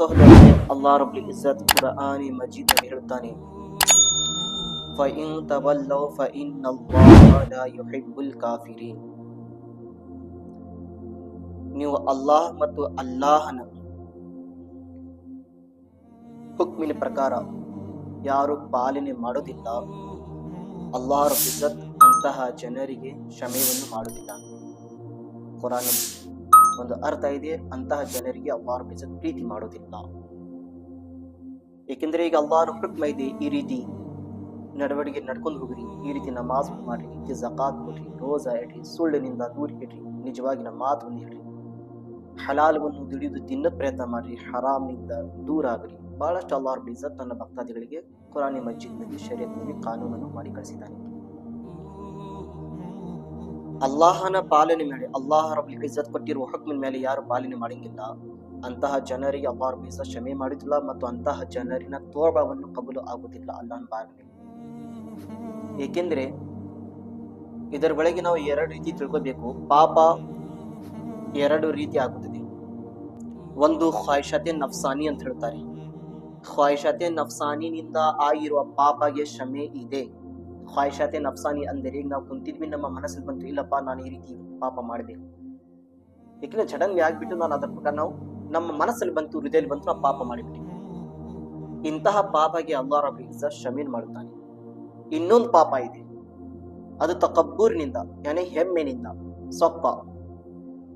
ಸಹೋದರರೇ ಅಲ್ಲಾ ರಬ್ಬುಲ್ ಇಜ್ಜತ್ ಕುರಾನಿ ಮಜೀದ್ ಅಲ್ಲಿ ಹೇಳ್ತಾನೆ ಫಇನ್ ತವಲ್ಲೌ ಫಇನ್ನ ಅಲ್ಲಾಹ ಲಾ ಯುಹಿಬ್ಬುಲ್ ಕಾಫಿರೀನ್. ನೀವು ಅಲ್ಲಾಹ್ ಮತ್ತು ಅಲ್ಲಾಹನ ಹುಕ್ಮಿನ ಪ್ರಕಾರ ಯಾರು ಪಾಲನೆ ಮಾಡೋದಿಲ್ಲ. ಅಲ್ಲಾಹ್ ಇಜ್ಜತ್ ಅಂತಹ ಜನರಿಗೆ ಕ್ಷಮೆಯನ್ನು ಮಾಡುವುದಿಲ್ಲ. ಕುರಾನ್ ಒಂದು ಅರ್ಥ ಇದೆ. ಅಂತಹ ಜನರಿಗೆ ಅಲ್ಲಾರು ಇಜ್ಜತ್ ಪ್ರೀತಿ ಮಾಡೋದಿಲ್ಲ. ಏಕೆಂದ್ರೆ ಈಗ ಅಲ್ಲಾರು ಹುಕ್ಮ ಇದೆ ಈ ರೀತಿ. ನಡವಳಿಕೆ ನಡ್ಕೊಂಡು ಹೋಗ್ರಿ, ಈ ರೀತಿ ನಮಾಜ್ ಮಾಡ್ರಿ ಜಕಾತ್ ಕೊಡ್ರಿ, ರೋಜಾ ಇಡ್ರಿ, ಸುಳ್ಳಿನಿಂದ ದೂರ ಇಡ್ರಿ, ನಿಜವಾಗಿ ನಮ್ಮ ಮಾತನ್ನು ಹೇಳ್ರಿ ಹಲಾಲವನ್ನು ದುಡಿದು ತಿನ್ನೋ ಪ್ರಯತ್ನ ಮಾಡ್ರಿ, ಹರಾಮ್ನಿಂದ ದೂರ ಆಗ್ರಿ. ಬಹಳಷ್ಟು ಅಲ್ಲಾರು ಇಜ್ಜತ್ ತನ್ನ ಭಕ್ತಾದಿಗಳಿಗೆ ಕುರಾನಿ ಮಜ್ಜಿದ್ನಲ್ಲಿ ಶರೀರದಲ್ಲಿ ಕಾನೂನನ್ನು ಮಾಡಿ ಕಳಿಸಿದ್ದಾನೆ. ಅಲ್ಲಾಹನ ಪಾಲನೆ ಮಾಡಿ, ಅಲ್ಲಾಹ ರಬ್ಬುಲ್ ಇಜ್ಜತ್ ಕೊಟ್ಟಿರುವ ಹಕ್ಮಿನ ಮೇಲೆ ಯಾರು ಪಾಲನೆ ಮಾಡಂಗಿಲ್ಲ. ಅಂತಹ ಜನರಿಗೆ ಅಲ್ಲಾಹ ಇಜ್ಜತ್ ಕ್ಷಮೆ ಮಾಡುವುದಿಲ್ಲ ಮತ್ತು ಅಂತಹ ಜನರಿನ ತೋಬವನ್ನು ಕಬಲು ಆಗುತ್ತಿಲ್ಲ ಅಲ್ಲಾಹನ ಬಾಗಿಲು ಏಕೆಂದರೆ ಇದರ ಒಳಗೆ ನಾವು ಎರಡು ರೀತಿ ತಿಳ್ಕೋಬೇಕು. ಪಾಪ ಎರಡು ರೀತಿ ಆಗುತ್ತದೆ. ಒಂದು ಖ್ವಾಯಿಷತೆ ನಫ್ಸಾನಿ ಅಂತ ಹೇಳ್ತಾರೆ. ಖ್ವಾಯಿಷತೆ ನಫ್ಸಾನಿನಿಂದ ಆಗಿರುವ ಪಾಪಗೆ ಕ್ಷಮೆ ಇದೆ. ಖ್ವಾಯಿಷತೆ ನಫ್ಸಾನಿ ಅಂದರೆ ನಾವು ಕುಂತಿದ್ವಿ, ನಮ್ಮ ಮನಸ್ಸಲ್ಲಿ ಬಂತು, ಇಲ್ಲಪ್ಪ, ನಾನು ಈ ರೀತಿ ಪಾಪ ಮಾಡಬೇಕು. ಏಕೆಂದ್ರೆ ಸಡನ್ಲಿ ಆಗಿಬಿಟ್ಟು ನಾನು ಅದರ ಪ್ರಕಾರ ನಾವು ನಮ್ಮ ಮನಸ್ಸಲ್ಲಿ ಬಂತು, ಹೃದಯದಲ್ಲಿ ಬಂತು, ನಾವು ಪಾಪ ಮಾಡಿಬಿಟ್ಟಿವಿ. ಇಂತಹ ಪಾಪಗೆ ಅಲ್ಲಾ ರಬ್ಬಿ ಇಜ್ಜತ್ ಶಮೀನ್ ಮಾಡುತ್ತಾನೆ. ಇನ್ನೊಂದು ಪಾಪ ಇದೆ. ಅದು ತಕಬ್ಬೂರಿನಿಂದ, ಯಾನೆ ಹೆಮ್ಮೆನಿಂದ ಸೊಕ್ಕ.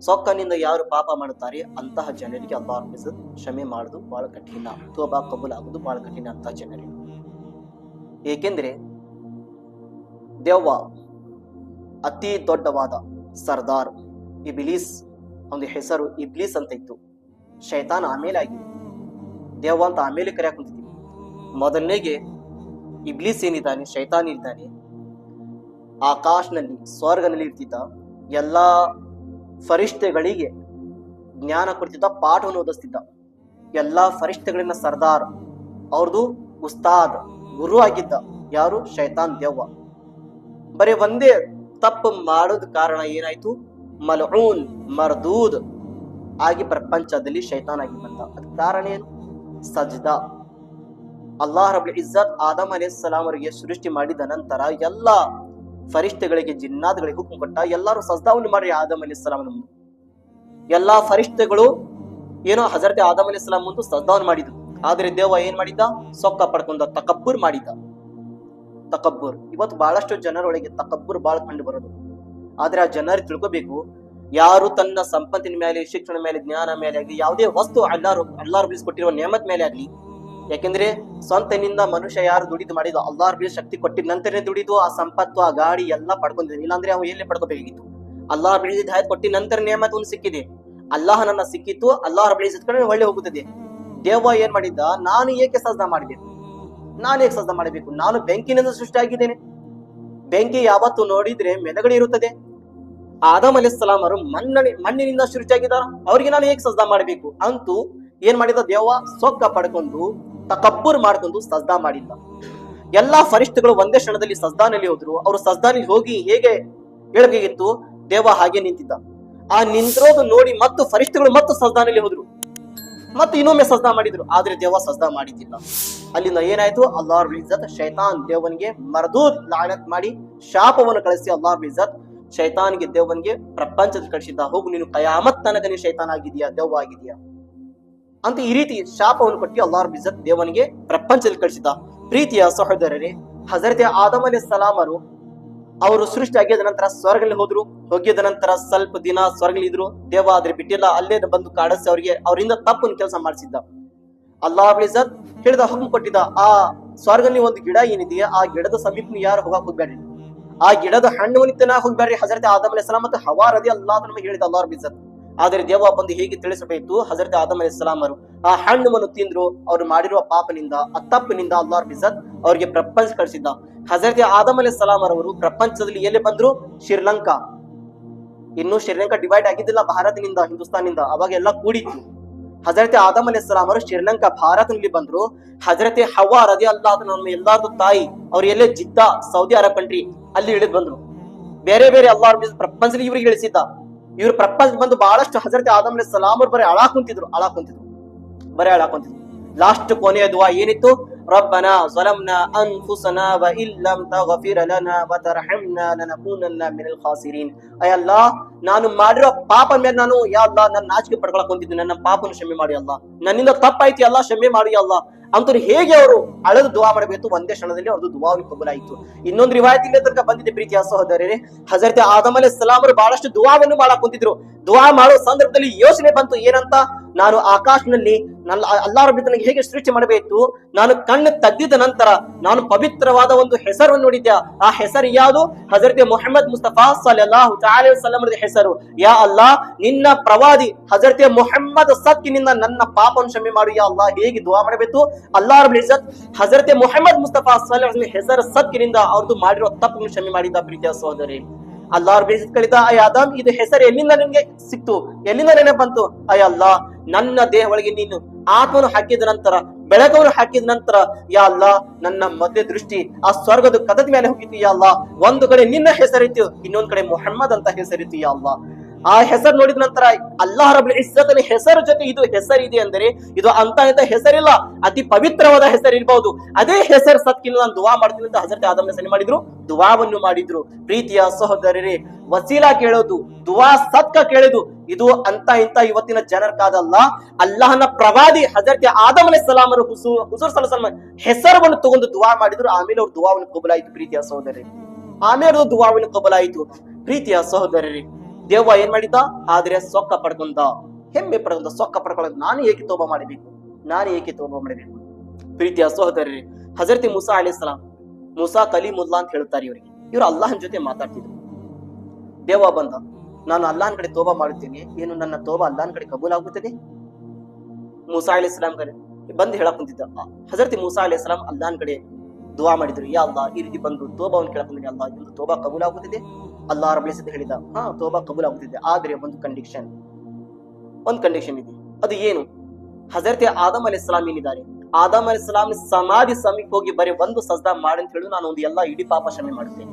ಸೊಕ್ಕನಿಂದ ಯಾರು ಪಾಪ ಮಾಡುತ್ತಾರೆ? ಅಂತಹ ಜನರಿಗೆ ಅಲ್ಲಾ ರಬ್ಬಿ ಇಜ್ಜತ್ ಕ್ಷಮೆ ಮಾಡುದು ಬಹಳ ಕಠಿಣ. ತೋಬಾ ಕಬೂಲ್ ಆಗುದು ಬಹಳ ಕಠಿಣ ಅಂತಹ ಜನರಿಗೆ. ಏಕೆಂದ್ರೆ ದೆವ್ವ ಅತಿ ದೊಡ್ಡವಾದ ಸರ್ದಾರ್ ಇಬಿಲೀಸ್, ಒಂದು ಹೆಸರು ಇಬ್ಲೀಸ್ ಅಂತ ಇತ್ತು ಶೈತಾನ್ ಆಮೇಲೆ ಆಗಿದೆ ದೆವ್ವ ಅಂತ ಆಮೇಲೆ ಕರೆಯಾಕ ಕುಂತಿದ್ವಿ. ಮೊದಲನೇಗೆ ಇಬ್ಲೀಸ್ ಏನಿದ್ದಾನೆ, ಶೈತಾನ್ ಇದ್ದಾನೆ, ಆಕಾಶನಲ್ಲಿ, ಸ್ವರ್ಗನಲ್ಲಿ ಇರ್ತಿದ್ದ ಎಲ್ಲಾ ಫರಿಷ್ಠೆಗಳಿಗೆ ಜ್ಞಾನ ಕೊಡ್ತಿದ್ದ, ಪಾಠವನ್ನು ಓದಿಸ್ತಿದ್ದ. ಎಲ್ಲಾ ಫರಿಷ್ಠೆಗಳನ್ನ ಸರ್ದಾರ್ ಅವ್ರದ್ದು ಉಸ್ತಾದ್ ಗುರು ಆಗಿದ್ದ ಯಾರು? ಶೈತಾನ್ ದೆವ್ವ. ಬರೀ ಒಂದೇ ತಪ್ಪು ಮಾಡೋದ್ ಕಾರಣ ಏನಾಯ್ತು? ಮಲೂನ್ ಮರ್ದೂದ್ ಆಗಿ ಪ್ರಪಂಚದಲ್ಲಿ ಶೈತಾನ್ ಆಗಿ ಬಂದ. ಅದ್ ಕಾರಣ ಏನು? ಸಜ್ದಾ. ಅಲ್ಲಾಹ್ ರಬ್ಬಲ್ ಇಜ್ಜತ್ ಆದಮ್ ಅಲಿ ಸಲಾಂ ಅವರಿಗೆ ಸೃಷ್ಟಿ ಮಾಡಿದ ನಂತರ ಎಲ್ಲ ಫರಿಷ್ಠೆಗಳಿಗೆ ಜಿನ್ನಾದ್ಗಳಿಗೆ ಹುಕ್ಕು ಕೊಟ್ಟ ಎಲ್ಲರೂ ಸಜ್ದಾವನ್ನು ಮಾಡ್ರಿ ಆದಮ್ ಅಲಿ ಸಲಾಂ ಮುಂದೆ. ಎಲ್ಲಾ ಫರಿಷ್ಠೆಗಳು ಏನೋ ಹಜರತೆ ಆದಮ್ ಅಲಿ ಸಲಾಂ ಮುಂದೆ ಸಜ್ದಾವನ್ನು ಮಾಡಿದ್ರು. ಆದ್ರೆ ದೇವ ಏನ್ ಮಾಡಿದ್ದ? ಸೊಕ್ಕ ಪಡ್ಕೊಂಡ ತಕಬ್ಬುರ್ ಮಾಡಿದ್ದ. ತಕಬ್ಬುರ್. ಇವತ್ತು ಬಹಳಷ್ಟು ಜನರೊಳಗೆ ತಕಬ್ಬುರ್ ಬಹಳ ಕಂಡು ಬರೋದು. ಆದ್ರೆ ಆ ಜನರು ತಿಳ್ಕೋಬೇಕು, ಯಾರು ತನ್ನ ಸಂಪತ್ತಿನ ಮೇಲೆ ಶಿಕ್ಷಣ ಮೇಲೆ, ಜ್ಞಾನ ಮೇಲೆ ಆಗಲಿ, ಯಾವುದೇ ವಸ್ತು ಅಲ್ಲಾರು ಅಲ್ಲಾರು ಬಿಡಿಸ್ಕೊಟ್ಟಿರುವ ನೇಮತ್ ಮೇಲೆ ಆಗಲಿ, ಯಾಕೆಂದ್ರೆ ಸ್ವಂತನಿಂದ ಮನುಷ್ಯ ಯಾರು ದುಡಿದು ಮಾಡಿದ ಅಲ್ಲಾರ್ ಬಿ ಶಕ್ತಿ ಕೊಟ್ಟಿದ ನಂತರನೇ ದುಡಿದು ಆ ಸಂಪತ್ತು, ಆ ಗಾಡಿ ಎಲ್ಲ ಪಡ್ಕೊಂಡಿದ್ದಾನೆ ಇಲ್ಲಾಂದ್ರೆ ಅವ ಎಲ್ಲಿ ಪಡ್ಕೋಬೇಕಾಗಿತ್ತು? ಅಲ್ಲಾರು ಬಿಳಿದ ಹಾಯ್ ಕೊಟ್ಟಿ ನಂತರ ನೇಮತ್ ಒಂದು ಸಿಕ್ಕಿದೆ. ಅಲ್ಲಾಹ ನನ್ನ ಸಿಕ್ಕಿತ್ತು ಅಲ್ಲಾಹ್ ಕಡೆ ಒಳ್ಳೆ ಹೋಗುತ್ತದೆ. ದೇವ ಏನ್ ಮಾಡಿದ್ದ? ನಾನು ಏಕೆ ಸಾಧನ ಮಾಡಬೇಕು ನಾನು ಹೇಗೆ ಸಜ್ಜಾ ಮಾಡಬೇಕು? ನಾನು ಬೆಂಕಿನಿಂದ ಸೃಷ್ಟಿಯಾಗಿದ್ದೇನೆ. ಬೆಂಕಿ ಯಾವತ್ತು ನೋಡಿದ್ರೆ ಮೆಲಗಡೆ ಇರುತ್ತದೆ. ಆದಮ್ ಅಲಿ ಸಲಾಂ ಅವರು ಮಣ್ಣಿ ಮಣ್ಣಿನಿಂದ ಸೃಷ್ಟಿಯಾಗಿದ್ದಾರ? ಅವ್ರಿಗೆ ನಾನು ಹೇಗೆ ಸಜ್ಜಾ ಮಾಡಬೇಕು? ಅಂತೂ ಏನ್ ಮಾಡಿದ ದೇವ ಸೊಕ್ಕ ಪಡ್ಕೊಂಡು, ತಕಬ್ಬರ್ ಮಾಡ್ಕೊಂಡು ಸಜ್ಜಾ ಮಾಡಿದ್ದ. ಎಲ್ಲಾ ಫರಿಷ್ಠಗಳು ಒಂದೇ ಕ್ಷಣದಲ್ಲಿ ಸಜ್ದಾನಲ್ಲಿ ಹೋದ್ರು. ಅವರು ಸಜ್ದಾನಿಗೆ ಹೋಗಿ ಹೇಗೆ ಹೇಳ್ಬೇಕಿತ್ತು ದೇವ ಹಾಗೆ ನಿಂತಿದ್ದ. ಆ ನಿಂತಿರೋದು ನೋಡಿ ಮತ್ತು ಫರಿಷ್ಠಗಳು ಮತ್ತು ಸಜ್ದಾನಲ್ಲಿ ಹೋದ್ರು. ಮತ್ತು ಇನ್ನೊಮ್ಮೆ ಸಜ್ದಾ ಮಾಡಿದ್ರು. ಆದ್ರೆ ದೇವ ಸಜ್ದಾ ಮಾಡಿದ್ದಿಲ್ಲ. ಅಲ್ಲಿಂದ ಏನಾಯ್ತು? ಅಲ್ಲಾರ್ ಇಜ್ಜತ್ ಶೈತಾನ್ ದೇವನ್ಗೆ ಮರದೂದ್ ಲಾಣತ್ ಮಾಡಿ ಶಾಪವನ್ನು ಕಳಿಸಿ ಅಲ್ಲಾರ್ ಬಿಜತ್ ಶೈತಾನ್ಗೆ ದೇವನ್ಗೆ ಪ್ರಪಂಚದಲ್ಲಿ ಕಳಿಸಿದ್ದ, ಹೋಗು ನೀನು ಕಯಾಮತ್ ತನಕ ನೀನು ಶೈತಾನ್ ಆಗಿದೆಯಾ ದೆವ್ವ ಆಗಿದೆಯಾ ಅಂತ ಈ ರೀತಿ ಶಾಪವನ್ನು ಕೊಟ್ಟು ಅಲ್ಲಾರ್ ಬಿಜತ್ ದೇವನಿಗೆ ಪ್ರಪಂಚದಲ್ಲಿ ಕಳಿಸಿದ ಪ್ರೀತಿಯ ಸಹೋದರರೇ, ಹಜರತೆ ಆದಮ್ ಅಲಿ ಸಲಾಮರು ಅವರು ಸೃಷ್ಟಿ ಆಗಿದ ನಂತರ ಸ್ವರ್ಗಲ್ಲಿ ಹೋದ್ರು. ಹೋಗಿದ ನಂತರ ಸ್ವಲ್ಪ ದಿನ ಸ್ವರ್ಗಲ್ಲಿ ಇದ್ರು. ದೇವ ಆದ್ರೆ ಬಿಟ್ಟಿಲ್ಲ. ಅಲ್ಲೇ ಬಂದು ಕಾಡಿಸಿ ಅವರಿಗೆ, ಅವರಿಂದ ತಪ್ಪು ಕೆಲಸ ಮಾಡಿಸಿದ್ದ. ಅಲ್ಲಾಹ್ ಬಿಜತ್ ಹೇಳಿದ ಹುಕುಂ ಕೊಟ್ಟಿದ್ದ, ಆ ಸ್ವರ್ಗಲ್ಲಿ ಒಂದು ಗಿಡ ಏನಿದೆಯಾ? ಆ ಗಿಡದ ಸಮೀಪ ಯಾರು ಹೋಗಕ್ ಹೋಗ್ಬೇಡ್ರಿ? ಆ ಗಿಡದ ಹಣ್ಣು ತಿನ್ನ ಹೋಗ್ಬೇಡ್ರಿ. ಹಜರತೆ ಆದಮ್ ಅಲಿಸ್ಲಾಂ ಮತ್ತು ಹವಾ ರದಿ ಅಲ್ಲಾ ನಮಗೆ ಹೇಳಿದ ಅಲ್ಲಾಹ್ ಬಿಜತ್ ಆದ್ರೆ ದೇವ ಬಂದು ಹೇಗೆ ತಿಳಿಸಬೇಕು? ಹಜರತ್ ಆದಮ್ ಅಲಿ ಅವರು ಆ ಹಣ್ಣುವನ್ನು ತಿಂದ್ರು. ಅವ್ರು ಮಾಡಿರುವ ಪಾಪನಿಂದ, ಆ ತಪ್ಪಿನಿಂದ ಅಲ್ಲಾಹ್ ಬಿಜತ್ ಅವ್ರಿಗೆ ಪ್ರಪಂಚ ಕಳಿಸಿದ್ದ. ಹಜರತ್ ಆದಮ್ ಅಲಿ ಅವರು ಪ್ರಪಂಚದಲ್ಲಿ ಎಲ್ಲಿ ಬಂದ್ರು? ಶ್ರೀಲಂಕಾ. ಇನ್ನು ಶ್ರೀಲಂಕಾ ಡಿವೈಡ್ ಆಗಿದ್ದಿಲ್ಲ ಭಾರತನಿಂದ ಹಿಂದೂಸ್ತಾನಿಂದ, ಅವಾಗ ಎಲ್ಲ ಕೂಡಿತ್ತು. ಹಜರತೆ ಆದಮ್ ಅಲಿ ಅವರು ಶ್ರೀಲಂಕಾ, ಭಾರತದಲ್ಲಿ ಬಂದ್ರು. ಹಜರತೆ ಹವಾ ರದಿ ಅಲ್ಲಾ ನಮ್ಮ ಎಲ್ಲಾರ್ದು ತಾಯಿ, ಅವ್ರು ಎಲ್ಲೇ ಜಿದ್ದ, ಸೌದಿ ಅರಬ್ ಕಂಟ್ರಿ ಅಲ್ಲಿ ಇಳಿದ್ ಬಂದ್ರು. ಬೇರೆ ಬೇರೆ ಅಲ್ಲಾಹ್ ಪ್ರಪಂಚದಲ್ಲಿ ಇವ್ರಿಗೆ ಇಳಿಸಿದ್ದ. ಇವ್ರು ಪ್ರಪಂಚ ಬಂದು ಬಹಳಷ್ಟು ಹಜರತೆ ಆದಮ್ ಅಲಿ ಸಲಾಂ ಅವ್ರು ಬರೀ ಅಳಾಕ್ ಕುಂತಿದ್ರು ಅಳಾಕ್ ಕುಂತಿದ್ರು, ಬರೀ ಹೇಳಕೊಂತಿದ್ರು ಲಾಸ್ಟ್ ಕೊನೆಯ ದುವಾ ಏನಿತ್ತು? ರಬ್ಬನ ظلمنا انفسنا وان لم تغفر لنا وترحمنا لنكونن من الخاسرين ಅಯ್ಯ ಅಲ್ಲಾ ನಾನು ಮಾಡಿರೋ ಪಾಪ ಮೇಲೆ ನಾನು ಯಾ ಅಲ್ಲಾ ನನ್ನ ನಾಚಿಕೆ ಪಡ್ಕೊಳಕ್ ಹೊಂತಿದ್ದೀನಿ ನನ್ನ ಪಾಪನ ಕ್ಷಮೆ ಮಾಡಿ ಅಲ್ಲ ನನ್ನಿಂದ ತಪ್ಪಾಯ್ತು ಅಲ್ಲ ಕ್ಷಮೆ ಮಾಡಿ ಅಲ್ಲ ಅಂತವ್ರು ಹೇಗೆ ಅವರು ಅಳದು ದುವಾ ಮಾಡಬೇಕು? ಒಂದೇ ಕ್ಷಣದಲ್ಲಿ ಅವ್ರದ್ದು ದುವಾವಿ ಕಬೂಲಾಯಿತು ಇನ್ನೊಂದು ರಿವಾಯತ್ ಇಲ್ಲ ತನಕ ಬಂದಿದೆ ಪ್ರೀತಿಯ ಸಹೋದರರೇ, ಹಜರತೆ ಆದಮ್ ಅಲೆ ಸಲಾಮರು ಬಹಳಷ್ಟು ದುವಾವನ್ನು ಮಾಡಕ್ ಕುಂತಿದ್ರು. ದುವಾ ಮಾಡೋ ಸಂದರ್ಭದಲ್ಲಿ ಯೋಚನೆ ಬಂತು, ಏನಂತ? ನಾನು ಆಕಾಶನಲ್ಲಿ ನನ್ನ ಅಲ್ಲಾರ ರಬ್ಬಿ ನನಗೆ ಹೇಗೆ ಸೃಷ್ಟಿ ಮಾಡಬೇಕು? ನಾನು ಕಣ್ಣು ತದ್ದಿದ ನಂತರ ನಾನು ಪವಿತ್ರವಾದ ಒಂದು ಹೆಸರನ್ನು ನೋಡಿದ್ದೆ ಆ ಹೆಸರು ಯಾವುದು? ಹಜರತೆ ಮೊಹಮ್ಮದ್ ಮುಸ್ತಫಾ ಸಲಹು ವಸಲ್ಲಂ ಹೆಸರು. ಯಾ ಅಲ್ಲಾ ನಿನ್ನ ಪ್ರವಾದಿ ಹಜರತೆ ಮೊಹಮ್ಮದ್ ಸತ್ತಿನಿಂದ ನನ್ನ ಪಾಪವನ್ನು ಕ್ಷಮೆ ಮಾಡು. ಯಾ ಅಲ್ಲಾ ಹೇಗೆ ದುವಾ ಮಾಡಬೇಕು? ಅಲ್ಲಾ ರಬ್ಬಲ್ ಇಜ್ಜತ್ ಹಜರತ್ ಮೊಹಮ್ಮದ್ ಮುಸ್ತಫಾ ಸಲ್ಲ ಹೆಸರ ಸದ್ಕಿನಿಂದ ಅವ್ರದ್ದು ಮಾಡಿರೋ ತಪ್ಪನ್ನು ಕ್ಷಮೆ ಮಾಡಿದ ಪ್ರೀತಿಯ ಸಹೋದರಿ. ಅಲ್ಲಾಹ್ ಇಜ್ಜತ್ ಕಳಿತ ಅಯ್ಯ ಆದಾಮ್, ಇದು ಹೆಸರು ಎಲ್ಲಿಂದ ನಿನ್ಗೆ ಸಿಕ್ತು? ಎಲ್ಲಿಂದ ನೆನೆ ಬಂತು? ಅಯ್ಯ ಅಲ್ಲಾ ನನ್ನ ದೇಹ ಒಳಗೆ ನೀನು ಆತ್ಮನು ಹಾಕಿದ ನಂತರ, ಬೆಳಗವನ್ನು ಹಾಕಿದ ನಂತರ, ಯಾ ಅಲ್ಲಾ ನನ್ನ ಮಧ್ಯ ದೃಷ್ಟಿ, ಆ ಸ್ವರ್ಗದ ಕದದ ಮೇಲೆ ಹೋಗಿತ್ತು, ಯಾ ಅಲ್ಲಾ ಒಂದು ಕಡೆ ನಿನ್ನ ಹೆಸರಿತ್ತು, ಇನ್ನೊಂದು ಕಡೆ ಮೊಹಮ್ಮದ್ ಅಂತ ಹೆಸರಿತ್ತು, ಯಾ ಅಲ್ಲಾ ಆ ಹೆಸರು ನೋಡಿದ ನಂತರ ಅಲ್ಲಾಹ್ ರಬ್ಬಿಲ್ ಇಸ್ಸತನ ಹೆಸರು ಜೊತೆ ಇದು ಹೆಸರಿದೆ ಅಂದರೆ ಇದು ಅಂತ ಇಂತ ಹೆಸರಿಲ್ಲ. ಅತಿ ಪವಿತ್ರವಾದ ಹೆಸರು ಇರಬಹುದು ಅದೇ ಹೆಸರು ಸತ್ಕಿಲ್ಲ ನಾನು ದುವಾ ಮಾಡ್ತೀನಿ ಅಂತ ಹಜರತ್ ಆದಮ್ ಸನಿ ಮಾಡಿದ್ರು. ದುವಾವನ್ನು ಮಾಡಿದ್ರು. ಪ್ರೀತಿಯ ಸಹೋದರರೇ, ವಸೀಲಾ ಕೇಳೋದು, ದುವಾ ಸತ್ಕ ಕೇಳೋದು, ಇದು ಅಂತ ಇಂತ ಇವತ್ತಿನ ಜನರ ಕಾದಲ್ಲ. ಅಲ್ಲಾಹನ ಪ್ರವಾದಿ ಹಜರತ್ ಆದಮನೆ ಸಲಾಮರು ಹುಸು ಹುಸೂರ್ ಸಲ ಹೆಸರವನ್ನು ತಗೊಂಡು ದುವಾ ಮಾಡಿದ್ರು. ಆಮೇಲೆ ಅವ್ರು ದುವಾವನ್ನು ಕಬಲಾಯಿತು ಪ್ರೀತಿಯ ಸಹೋದರರೇ. ಆಮೇಲೆ ದುವಾವನ್ನು ಕಬಲಾಯಿತು. ಪ್ರೀತಿಯ ಸಹೋದರರೇ ದೇವ ಏನ್ ಮಾಡಿದ್ದ? ಆದ್ರೆ ಸೊಕ್ಕ ಪಡ್ಕೊಂಡ ಹೆಮ್ಮೆ ಪಡ್ಕೊಂಡ ಸೊಕ್ಕ ಪಡ್ಕೊಳ್ಳೋದು ನಾನು ಏಕೆ ತೋಬ ಮಾಡಬೇಕು? ನಾನು ಏಕೆ ತೋಬ ಮಾಡಬೇಕು? ಪ್ರೀತಿಯ ಸಹೋದರರೇ, ಹಜರತಿ ಮುಸಾ ಅಲಿ ಸಲಾಂ, ಮುಸಾ ಕಲಿಮುಲ್ಲಾ ಅಂತ ಹೇಳ್ತಾರೆ ಇವರಿಗೆ. ಇವರು ಅಲ್ಲಾಹನ್ ಜೊತೆ ಮಾತಾಡ್ತಿದ್ರು. ದೇವ ಬಂದ, ನಾನು ಅಲ್ಲಾಹನ್ ಕಡೆ ತೋಬಾ ಮಾಡುತ್ತೇನೆ, ಏನು ನನ್ನ ತೋಬಾ ಅಲ್ಲಾಹನ್ ಕಡೆ ಕಬೂಲ್ ಆಗುತ್ತದೆ? ಮೂಸಾ ಅಲಿ ಸಲಾಂ ಕಡೆ ಬಂದು ಹೇಳಕ್ ಕುಂತಿದ್ದ. ಹಜರತಿ ಮೂಸಾ ಅಲಿ ಸಲಾಂ ಅಲ್ಲಾಹನ್ ಕಡೆ ದುವಾ ಮಾಡಿದ್ರು, ಯಾ ಅಲ್ಲಾ ಈ ರೀತಿ ಬಂದು ತೋಬಾವನ್ನು ಕೇಳಕ್ ಅಲ್ಲಾ ಇದು ತೋಬಾ ಕಬೂಲ್ ಆಗುತ್ತಿದೆ? ಅಲ್ಲಾ ರಬ್ಲಿಸಿದ ಹೇಳಿದ, ಹಾ, ತೋಬಾ ಕಬೂಲ್ ಆಗುತ್ತಿದೆ ಆದ್ರೆ ಒಂದು ಕಂಡೀಷನ್ ಒಂದು ಕಂಡೀಷನ್ ಇದೆ. ಅದು ಏನು? ಹಜರತೆ ಆದಮ್ ಅಲಿ ಇಸ್ಲಾಂ ಏನಿದ್ದಾರೆ? ಆದಮ್ ಅಲಿ ಇಸ್ಲಾಂ ಸಮಾಧಿ ಸಮೀಪ ಹೋಗಿ ಬರೀ ಒಂದು ಸಜ್ದಾ ಮಾಡಿ ಅಂತ ಹೇಳಿ ನಾನು ಒಂದು ಎಲ್ಲಾ ಇಡೀ ಪಾಪ ಕ್ಷಮೆ ಮಾಡುತ್ತೇನೆ.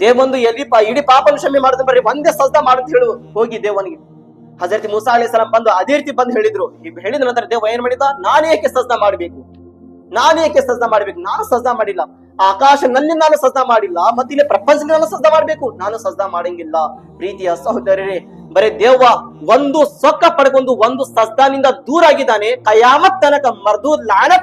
ದೇವೊಂದು ಎಲ್ಲಿ ಪಾ ಇಡೀ ಪಾಪನ ಕ್ಷಮೆ ಮಾಡಿದ್ರೆ ಬರೀ ಒಂದೇ ಸಜ್ದಾ ಅಂತ ಹೇಳು ಹೋಗಿ ದೇವನಿಗೆ. ಹಜರತ್ ಮೂಸಾ ಅಲಿ ಸಲಾಂ ಬಂದು ಅದೇ ರೀತಿ ಬಂದು ಹೇಳಿದ್ರು. ಹೇಳಿದ ನಂತರ ದೇವ ಏನ್ ಮಾಡಿದ? ನಾನು ಏಕೆ ಸಜ್ದಾ ಮಾಡಬೇಕು? ನಾನು ಏಕೆ ಸಜ್ದಾ ಮಾಡ್ಬೇಕು? ನಾನು ಸಜ್ದಾ ಮಾಡಿಲ್ಲ. ಆಕಾಶನಲ್ಲಿ ನಾನು ಸಜ್ದಾ ಮಾಡಿಲ್ಲ ಮತ್ತೆ ಇಲ್ಲಿ ಪ್ರಪಂಚದಲ್ಲಿ ನಾನು ಸಜ್ದಾ ಮಾಡ್ಬೇಕು. ನಾನು ಸಜ್ದಾ ಮಾಡಂಗಿಲ್ಲ. ಪ್ರೀತಿಯ ಸಹೋದರರೇ, ಬರೇ ದೇವ್ವ, ಒಂದು ಸೊಕ್ಕ ಪಡ್ಕೊಂಡು ಒಂದು ಸಜ್ದಾನಿಂದ ದೂರ ಆಗಿದ್ದಾನೆ. ಕಯಾಮತ್ ತನಕ ಮರ್ದು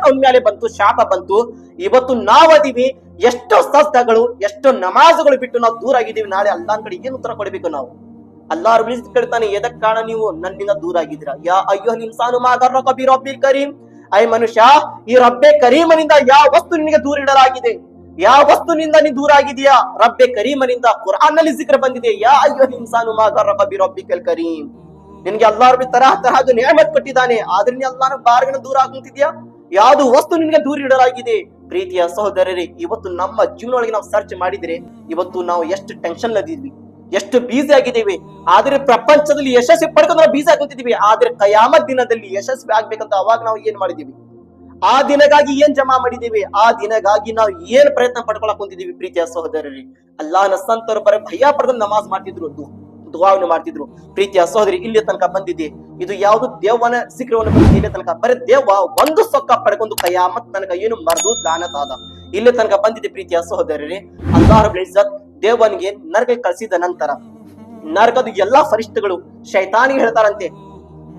ಅವನ ಮೇಲೆ ಬಂತು, ಶಾಪ ಬಂತು. ಇವತ್ತು ನಾವದೀವಿ ಎಷ್ಟು ಸಸ್ತಗಳು ಎಷ್ಟು ನಮಾಜುಗಳು ಬಿಟ್ಟು ನಾವು ದೂರ ಆಗಿದ್ದೀವಿ. ನಾಳೆ ಅಲ್ಲಾನ್ ಕಡೆ ಏನು ಉತ್ತರ ಕೊಡಬೇಕು ನಾವು? ಅಲ್ಲಾರು ಕೇಳ್ತಾನೆ, ಎದಕ್ ಕಾರಣ ನೀವು ನನ್ನಿಂದ ದೂರ ಆಗಿದ್ರ ಯಾ ಅಯ್ಯೋ ನಿಮ್ಸಾನು ಮಾಗರ್ರ ಕಬಿ ರಬ್ಬಿಲ್ ಕರೀಂ. ಐ ಮನುಷ್ಯ, ಈ ರಬ್ಬೆ ಕರೀಮನಿಂದ ಯಾವ ವಸ್ತು ನಿನಗೆ ದೂರ ಇಡಲಾಗಿದೆ? ಯಾವ ವಸ್ತುನಿಂದ ನೀ ದೂರ ಆಗಿದೆಯಾ ರಬ್ಬೆ ಕರೀಮನಿಂದ ಕುರಾನ್ನಲ್ಲಿ ಜಿಕ್ರ ಬಂದಿದೆ. ಯಾ ಅಯ್ಯೋ ಇನ್ಸಾನು ರಬ್ಬಿ ರಬ್ಬಿಕಲ್ ಕರೀಂ ನಿನ್ಗೆ ಅಲ್ಲಾರು ತರಹ ತರಹದ ನೇಮತ್ ಕೊಟ್ಟಿದ್ದಾನೆ. ಆದ್ರೆ ನೀ ಬಾರ್ಗನ ದೂರ ಆಗುತ್ತಿದ್ಯಾ ಯಾವುದು ವಸ್ತು ನಿನ್ಗೆ ದೂರ ಇಡಲಾಗಿದೆ? ಪ್ರೀತಿಯ ಸಹೋದರರೇ, ಇವತ್ತು ನಮ್ಮ ಜೀವನ ಒಳಗೆ ನಾವು ಸರ್ಚ್ ಮಾಡಿದ್ರೆ ಇವತ್ತು ನಾವು ಎಷ್ಟು ಟೆನ್ಷನ್ ಲದಿದ್ವಿ ಎಷ್ಟು ಬೀಸಿ ಆಗಿದ್ದೀವಿ. ಆದ್ರೆ ಪ್ರಪಂಚದಲ್ಲಿ ಯಶಸ್ವಿ ಪಡ್ಕೊಂಡು ನಾವು ಬೀಸಿ ಆಗುತ್ತಿದ್ದೀವಿ ಆದ್ರೆ ಕಯಾಮತ್ ದಿನದಲ್ಲಿ ಯಶಸ್ವಿ ಆಗ್ಬೇಕಂತ ಅವಾಗ ನಾವು ಏನ್ ಮಾಡಿದೀವಿ ಆ ದಿನಗಾಗಿ ಏನ್ ಜಮಾ ಮಾಡಿದೀವಿ? ಆ ದಿನಗಾಗಿ ನಾವು ಏನ್ ಪ್ರಯತ್ನ ಪಡ್ಕೊಳಕ್ ಕುಂತಿದೀವಿ ಪ್ರೀತಿಯ ಸಹೋದರರಿ? ಅಲ್ಲಾಹನ ಸಂತರು ಬರೀ ಭಯ ಪಡೆದ ನಮಾಜ್ ಮಾಡ್ತಿದ್ರು ದುವಾವನ್ನು ಮಾಡ್ತಿದ್ರು. ಪ್ರೀತಿಯ ಸಹೋದರಿ, ಇಲ್ಲಿ ತನಕ ಬಂದಿದೆ ಇದು ಯಾವುದು ದೇವನ ಸಿಕ್ರವನ್ನು ಇಲ್ಲಿ ತನಕ. ಬರೀ ದೇವ ಒಂದು ಸೊಕ್ಕ ಪಡ್ಕೊಂಡು ಕಯಾಮತ್ ತನಕ ಏನು ಮರ್ದು ದಾನತಾದ ಇಲ್ಲಿ ತನಕ ಬಂದಿದೆ ಪ್ರೀತಿಯ ಸಹೋದರರಿ? ಅಲ್ಲಾಹ್ ದೇವನಿಗೆ ನರಕ ಕಳಿಸಿದ ನಂತರ, ನರಕದ ಎಲ್ಲಾ ಫರಿಷ್ಠಗಳು ಶೈತಾನಿಗೆ ಹೇಳ್ತಾರಂತೆ,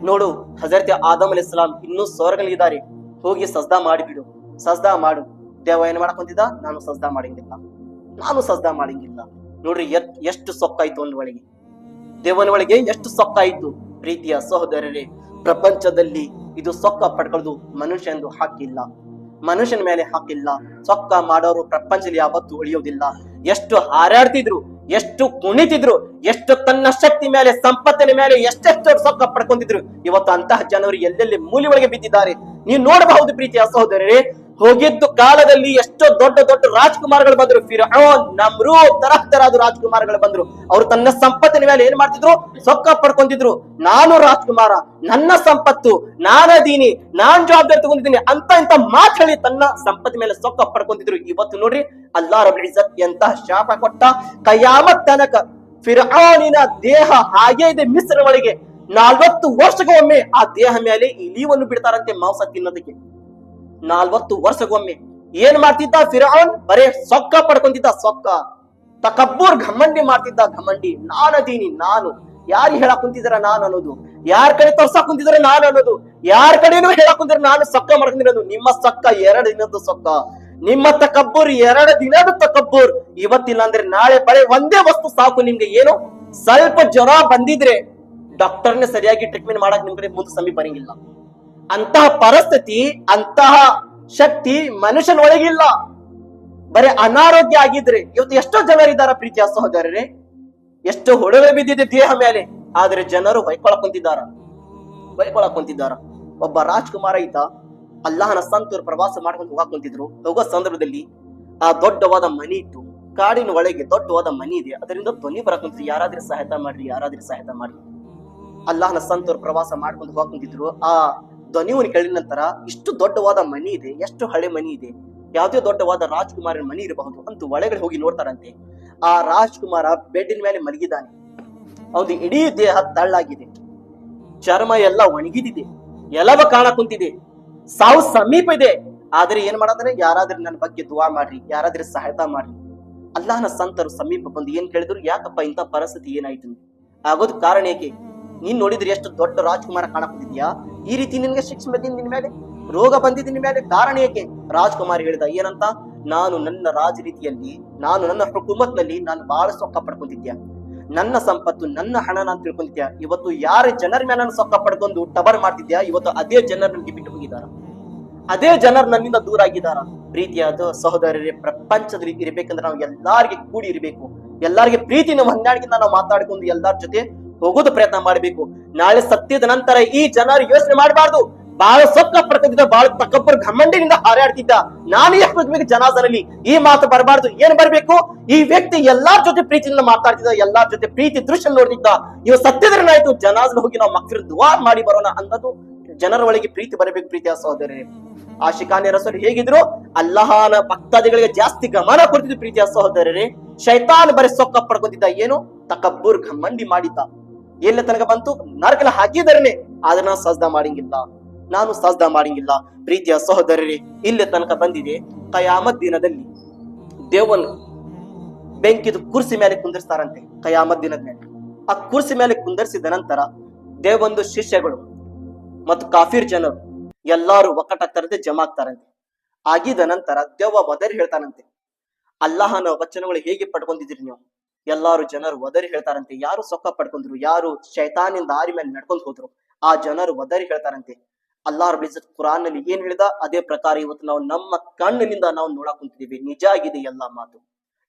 ನೋಡು, ಹಜರತ್ ಆದಮ್ ಅಲಿ ಇಸ್ಲಾಂ ಇನ್ನೂ ಸ್ವರ್ಗಲಿದ್ದಾರೆ ಹೋಗಿ ಸಜ್ದಾ ಮಾಡಿಬಿಡು. ಸಜ್ದಾ ಮಾಡು. ದೇವ ಏನ್ ಮಾಡಕೊಂತಿದ್ದ? ನಾನು ಸಜ್ದಾ ಮಾಡಂಗಿಲ್ಲ. ನಾನು ಸಜ್ದಾ ಮಾಡಂಗಿಲ್ಲ. ನೋಡ್ರಿ ಎಷ್ಟು ಸೊಕ್ಕಾಯ್ತು ಒಂದ್ ಒಳಗೆ. ದೇವನ ಒಳಗೆ ಎಷ್ಟು ಸೊಕ್ಕಾಯ್ತು. ಪ್ರೀತಿಯ ಸಹೋದರರೇ, ಪ್ರಪಂಚದಲ್ಲಿ ಇದು ಸೊಕ್ಕ ಪಡ್ಕೊಳ್ಳೋದು ಮನುಷ್ಯ ಎಂದು ಹಾಕಿಲ್ಲ. ಮನುಷ್ಯನ ಮೇಲೆ ಹಾಕಿಲ್ಲ. ಸೊಕ್ಕ ಮಾಡೋರು ಪ್ರಪಂಚದಲ್ಲಿ ಯಾವತ್ತು ಉಳಿಯೋದಿಲ್ಲ. ಎಷ್ಟು ಹಾರಾಡ್ತಿದ್ರು. ಎಷ್ಟು ಕುಣಿತಿದ್ರು, ಎಷ್ಟು ತನ್ನ ಶಕ್ತಿ ಮೇಲೆ, ಸಂಪತ್ತಿನ ಮೇಲೆ ಎಷ್ಟೆಷ್ಟು ಸೊಕ್ಕ ಪಡ್ಕೊಂಡಿದ್ರು, ಇವತ್ತು ಅಂತಹ ಜನರು ಎಲ್ಲೆಲ್ಲಿ ಮೂಲಿ ಒಳಗೆ ಬಿದ್ದಿದ್ದಾರೆ? ನೀವು ನೋಡಬಹುದು ಪ್ರೀತಿಯ ಸಹೋದರರೇ ಹೋಗಿದ್ದು ಕಾಲದಲ್ಲಿ ಎಷ್ಟೋ ದೊಡ್ಡ ದೊಡ್ಡ ರಾಜ್ಕುಮಾರ್ಗಳು ಬಂದ್ರು. ಫಿರೋನ್ ನಮ್ರೂ ತರಹ ತರಹದ ರಾಜ್ಕುಮಾರ್ಗಳು ಬಂದ್ರು. ಅವ್ರು ತನ್ನ ಸಂಪತ್ತಿನ ಮೇಲೆ ಏನ್ ಮಾಡ್ತಿದ್ರು? ಸೊಕ್ಕ ಪಡ್ಕೊಂತಿದ್ರು. ನಾನು ರಾಜ್ಕುಮಾರ, ನನ್ನ ಸಂಪತ್ತು ನಾನದೀನಿ ನಾನ್ ಜವಾಬ್ದಾರಿ ತಗೊಂಡಿದ್ದೀನಿ ಅಂತ ಇಂತ ಮಾತು ಹೇಳಿ ತನ್ನ ಸಂಪತ್ತಿನ ಮೇಲೆ ಸೊಕ್ಕ ಪಡ್ಕೊಂತಿದ್ರು. ಇವತ್ತು ನೋಡ್ರಿ ಅಲ್ಲಾ ರಬ್ ಇಜ್ಜತ್ ಎಂತಹ ಶಾಪ ಕೊಟ್ಟ ಕಯಾಮತ್ ತನಕ ಫಿರ್ಆನಿನ ದೇಹ ಹಾಗೆ ಇದೆ ಮಿಸ್ರ ಒಳಗೆ ನಲ್ವತ್ತು ವರ್ಷಕ್ಕೊಮ್ಮೆ ಆ ದೇಹ ಮೇಲೆ ಇಲಿವನ್ನು ಬಿಡ್ತಾರಂತೆ ಮಾಂಸ ತಿನ್ನೋದಕ್ಕೆ. ನಾಲ್ವತ್ತು ವರ್ಷಕ್ಕೊಮ್ಮೆ. ಏನ್ ಮಾಡ್ತಿದ್ದ? ಫಿರಾನ್ ಬರೇ ಸೊಕ್ಕ ಪಡ್ಕೊಂತಿದ್ದ, ಸೊಕ್ಕ. ತಕಬ್ಬೂರ್ ಘಮಂಡಿ ಮಾಡ್ತಿದ್ದ ಘಮಂಡಿ. ನಾನದೀನಿ ನಾನು. ಯಾರು ಹೇಳಕ್ ಕುಂತಿದಾರ ನಾನು ಅನ್ನೋದು? ಯಾರ ಕಡೆ ತೋರ್ಸಕ್ ಕುಂತಿದ್ರೆ ನಾನು ಅನ್ನೋದು? ಯಾರ ಕಡೆನೂ ಹೇಳಕ್ ಕುಂತಿದ್ರೆ ನಾನು ಸೊಕ್ಕ ಮಾಡ್ಕೊಂಡಿರೋದು? ನಿಮ್ಮ ಸೊಕ್ಕ ಎರಡು ದಿನದ ಸೊಕ್ಕ. ನಿಮ್ಮ ತಕಬ್ಬೂರ್ ಎರಡು ದಿನದ ತಕಬ್ಬೂರ್. ಇವತ್ತಿಲ್ಲ ಅಂದ್ರೆ ನಾಳೆ ಬಳೆ ಒಂದೇ ವಸ್ತು ಸಾಕು ನಿಮ್ಗೆ. ಏನು? ಸ್ವಲ್ಪ ಜ್ವರ ಬಂದಿದ್ರೆ ಡಾಕ್ಟರ್ನೇ ಸರಿಯಾಗಿ ಟ್ರೀಟ್ಮೆಂಟ್ ಮಾಡಕ್ ನಿಮ್ ಕಡೆ ಮುಂದೆ ಸಮೀಪ ಬರಂಗಿಲ್ಲ. ಅಂತಹ ಪರಿಸ್ಥಿತಿ, ಅಂತಹ ಶಕ್ತಿ ಮನುಷ್ಯನ ಒಳಗಿಲ್ಲ ಬರೀ ಅನಾರೋಗ್ಯ ಆಗಿದ್ರೆ, ಇವತ್ತು ಎಷ್ಟೋ ಜನರಿದ್ದಾರೆ ಪ್ರೀತಿಯ ಸಹೋದರರೇ. ಎಷ್ಟು ಹೊಡವೆ ಬಿದ್ದಿದೆ ದೇಹ ಮೇಲೆ, ಆದ್ರೆ ಜನರು ಬೈಕೊಳಕ್ ಕುಂತಿದ್ದಾರ ಬೈಕೊಳಕ್ ಕುಂತಿದ್ದಾರ ಒಬ್ಬ ರಾಜ್ಕುಮಾರ ಈತ ಅಲ್ಲಾಹನ ಸಂತರು ಪ್ರವಾಸ ಮಾಡ್ಕೊಂಡು ಹೋಗಾಕ್ ಕುಂತಿದ್ರು ಹೋಗೋ ಸಂದರ್ಭದಲ್ಲಿ ಆ ದೊಡ್ಡವಾದ ಮನಿ ಇತ್ತು. ಕಾಡಿನ ಒಳಗೆ ದೊಡ್ಡವಾದ ಮನಿ ಇದೆ. ಅದರಿಂದ ಧ್ವನಿ ಬರಕ್ ಕುಂತಿದ್ರು ಯಾರಾದ್ರೂ ಸಹಾಯತ ಮಾಡ್ರಿ, ಯಾರಾದ್ರೂ ಸಹಾಯತ ಮಾಡ್ರಿ. ಅಲ್ಲಾಹನ ಸಂತರು ಪ್ರವಾಸ ಮಾಡ್ಕೊಂಡು ಹೋಗಾಕ್ ಕುಂತಿದ್ರು ಆ ಧ್ವನಿವನ್ನು ಕೇಳಿದ ನಂತರ ಇಷ್ಟು ದೊಡ್ಡವಾದ ಮನಿ ಇದೆ, ಎಷ್ಟು ಹಳೆ ಮನಿ ಇದೆ, ಯಾವುದೇ ದೊಡ್ಡವಾದ ರಾಜ್ಕುಮಾರನ ಮನಿ ಇರಬಹುದು ಅಂತ ಒಳಗಡೆ ಹೋಗಿ ನೋಡ್ತಾರಂತೆ. ಆ ರಾಜ್ಕುಮಾರ ಬೆಡ್ಡಿನ ಮೇಲೆ ಮಲಗಿದ್ದಾನೆ. ಅವನ ಇಡೀ ದೇಹ ತಳ್ಳಾಗಿದೆ. ಚರ್ಮ ಎಲ್ಲ ಒಣಗಿದಿದೆ. ಎಲ್ಲವ ಕಾಣ ಕುಂತಿದೆ. ಸಾವು ಸಮೀಪ ಇದೆ. ಆದ್ರೆ ಏನ್ ಮಾಡಂದ್ರೆ ಯಾರಾದ್ರೂ ನನ್ನ ಬಗ್ಗೆ ದುವಾ ಮಾಡ್ರಿ, ಯಾರಾದ್ರೂ ಸಹಾಯತಾ ಮಾಡ್ರಿ. ಅಲ್ಲಾಹನ ಸಂತರು ಸಮೀಪ ಬಂದು ಏನ್ ಕೇಳಿದ್ರು? ಯಾಕಪ್ಪ ಇಂಥ ಪರಿಸ್ಥಿತಿ ಏನಾಯ್ತು ಆಗೋದು ಆಗೋದ್ ಕಾರಣ ಏಕೆ? ನೀನ್ ನೋಡಿದ್ರೆ ಎಷ್ಟು ದೊಡ್ಡ ರಾಜ್ಕುಮಾರ ಕಾಣಕೊಂಡಿದ್ಯಾ ಈ ರೀತಿ ನಿನ್ಗೆ ಶಿಕ್ಷೆ ಬಂದಿದ್ ನಿನ್ ಮೇಲೆ? ರೋಗ ಬಂದಿದ್ದ ನಿನ್ ಮೇಲೆ? ಕಾರಣ ಏಕೆ? ರಾಜ್ಕುಮಾರ್ ಹೇಳಿದ, ಏನಂತ? ನಾನು ನನ್ನ ರಾಜ ರೀತಿಯಲ್ಲಿ ನಾನು ನನ್ನ ಹುಕುಮತ್ನಲ್ಲಿ ನಾನು ಬಹಳ ಸೊಕ್ಕ ಪಡ್ಕೊಂಡಿದ್ಯಾ ನನ್ನ ಸಂಪತ್ತು, ನನ್ನ ಹಣ ನಾನು ತಿಳ್ಕೊಂತಿದ್ಯಾ? ಇವತ್ತು ಯಾರ ಜನರ ಮೇಲೆ ನಾನು ಸೊಕ್ಕ ಪಡ್ಕೊಂಡು ಟಬರ್ ಮಾಡ್ತಿದ್ಯಾ? ಇವತ್ತು ಅದೇ ಜನರ ನನಗೆ ಬಿಟ್ಟು ಹೋಗಿದಾರ ಅದೇ ಜನರು ನನ್ನಿಂದ ದೂರ ಆಗಿದಾರ ಪ್ರೀತಿಯಾದ ಸಹೋದರರೇ ಪ್ರಪಂಚದಲ್ಲಿ ಇರಬೇಕಂದ್ರೆ ನಾವು ಎಲ್ಲಾರಿಗೆ ಕೂಡಿ ಇರಬೇಕು. ಎಲ್ಲಾರಿಗೆ ಪ್ರೀತಿನ ಹೊಂದಾಣಿಕೆಯಿಂದ ನಾವು ಮಾತಾಡ್ಕೊಂಡು ಎಲ್ಲಾರ ಜೊತೆ ಹೋಗೋದು ಪ್ರಯತ್ನ ಮಾಡಬೇಕು. ನಾಳೆ ಸತ್ಯದ ನಂತರ ಈ ಜನರು ಯೋಚನೆ ಮಾಡಬಾರ್ದು. ಬಹಳ ಸೊಕ್ಕ ಪಡ್ಕೊಂಡಿದ್ದ ಬಹಳ ತಕ್ಕಬ್ಬರು ಘಮಂಡಿನಿಂದ ಹಾರಾಡ್ತಿದ್ದ. ನಾನು ಎಷ್ಟು ಜನಾಸನಲ್ಲಿ ಈ ಮಾತು ಬರಬಾರ್ದು. ಏನ್ ಬರಬೇಕು? ಈ ವ್ಯಕ್ತಿ ಎಲ್ಲಾರ ಜೊತೆ ಪ್ರೀತಿಯಿಂದ ಮಾತಾಡ್ತಿದ್ದ, ಎಲ್ಲಾರ ಜೊತೆ ಪ್ರೀತಿ ದೃಶ್ಯ ನೋಡ್ತಿದ್ದ. ಇವ ಸತ್ಯದ್ರನಾಯ್ತು ಜನಾಸನ ಹೋಗಿ ನಾವು ಮಕ್ಕಳ ದುವಾ ಮಾಡಿ ಬರೋಣ ಅನ್ನೋದು ಜನರ ಒಳಗೆ ಪ್ರೀತಿ ಬರಬೇಕು ಪ್ರೀತಿಯ ಆ ಶಿಖಾನೆ ರಸರು ಹೇಗಿದ್ರು? ಅಲ್ಲಹಾನ ಭಕ್ತಾದಿಗಳಿಗೆ ಜಾಸ್ತಿ ಗಮನ ಕೊಡ್ತಿದ್ರು ಪ್ರೀತಿಯ ಸಹೋದರರೇ. ಶೈತಾನ್ ಬರೀ ಸೊಕ್ಕ ಪಡ್ಕೊತಿದ್ದ ಏನು? ತಕಬ್ಬುರ್ ಘಮಂಡಿ ಮಾಡಿದ್ದ. ಎಲ್ಲ ತನಕ ಬಂತು? ನರಕಲ ಹಾಕಿದರೇನೆ ಆದ್ರೆ ನಾನು ಸಜ್ದ ಮಾಡಂಗಿಲ್ಲ. ನಾನು ಸಜ್ದ ಮಾಡಂಗಿಲ್ಲ. ಪ್ರೀತಿಯ ಸಹೋದರರಿ, ಇಲ್ಲಿ ತನಕ ಬಂದಿದೆ. ಕಯಾಮತ್ ದಿನದಲ್ಲಿ ದೇವನ್ ಬೆಂಕಿದು ಕುರ್ಸಿ ಮೇಲೆ ಕುಂದರ್ಸ್ತಾರಂತೆ ಕಯಾಮತ್ ದಿನದ ಮೇಲೆ. ಆ ಕುರ್ಸಿ ಮೇಲೆ ಕುಂದರ್ಸಿದ ನಂತರ ದೇವೊಂದು ಶಿಷ್ಯಗಳು ಮತ್ತು ಕಾಫಿರ್ ಜನರು ಎಲ್ಲಾರು ತರದೆ ಜಮಾ ಆಗ್ತಾರಂತೆ ಆಗಿದ ನಂತರ ದೇವ ಒದರಿ ಹೇಳ್ತಾನಂತೆ, ಅಲ್ಲಾಹನ ವಚನಗಳು ಹೇಗೆ ಪಡ್ಕೊಂಡಿದ್ದೀರಿ ನೀವು? ಎಲ್ಲಾರು ಜನರು ಒದರಿ ಹೇಳ್ತಾರಂತೆ. ಯಾರು ಸೊಕ್ಕ ಪಡ್ಕೊಂಡ್ರು, ಯಾರು ಶೈತಾನಿಂದ ದಾರಿ ಮೇಲೆ ನಡ್ಕೊಂಡ್ ಹೋದ್ರು, ಆ ಜನರು ಒದರಿ ಹೇಳ್ತಾರಂತೆ. ಅಲ್ಲಾರ್ ಬಿಜತ್ ಕುರಾನ್ನಲ್ಲಿ ಏನ್ ಹೇಳಿದ? ಅದೇ ಪ್ರಕಾರ ಇವತ್ತು ನಾವು ನಮ್ಮ ಕಣ್ಣಿನಿಂದ ನಾವು ನೋಡಕ್ ಕುಂತಿದೀವಿ ನಿಜ ಆಗಿದೆ ಎಲ್ಲಾ ಮಾತು.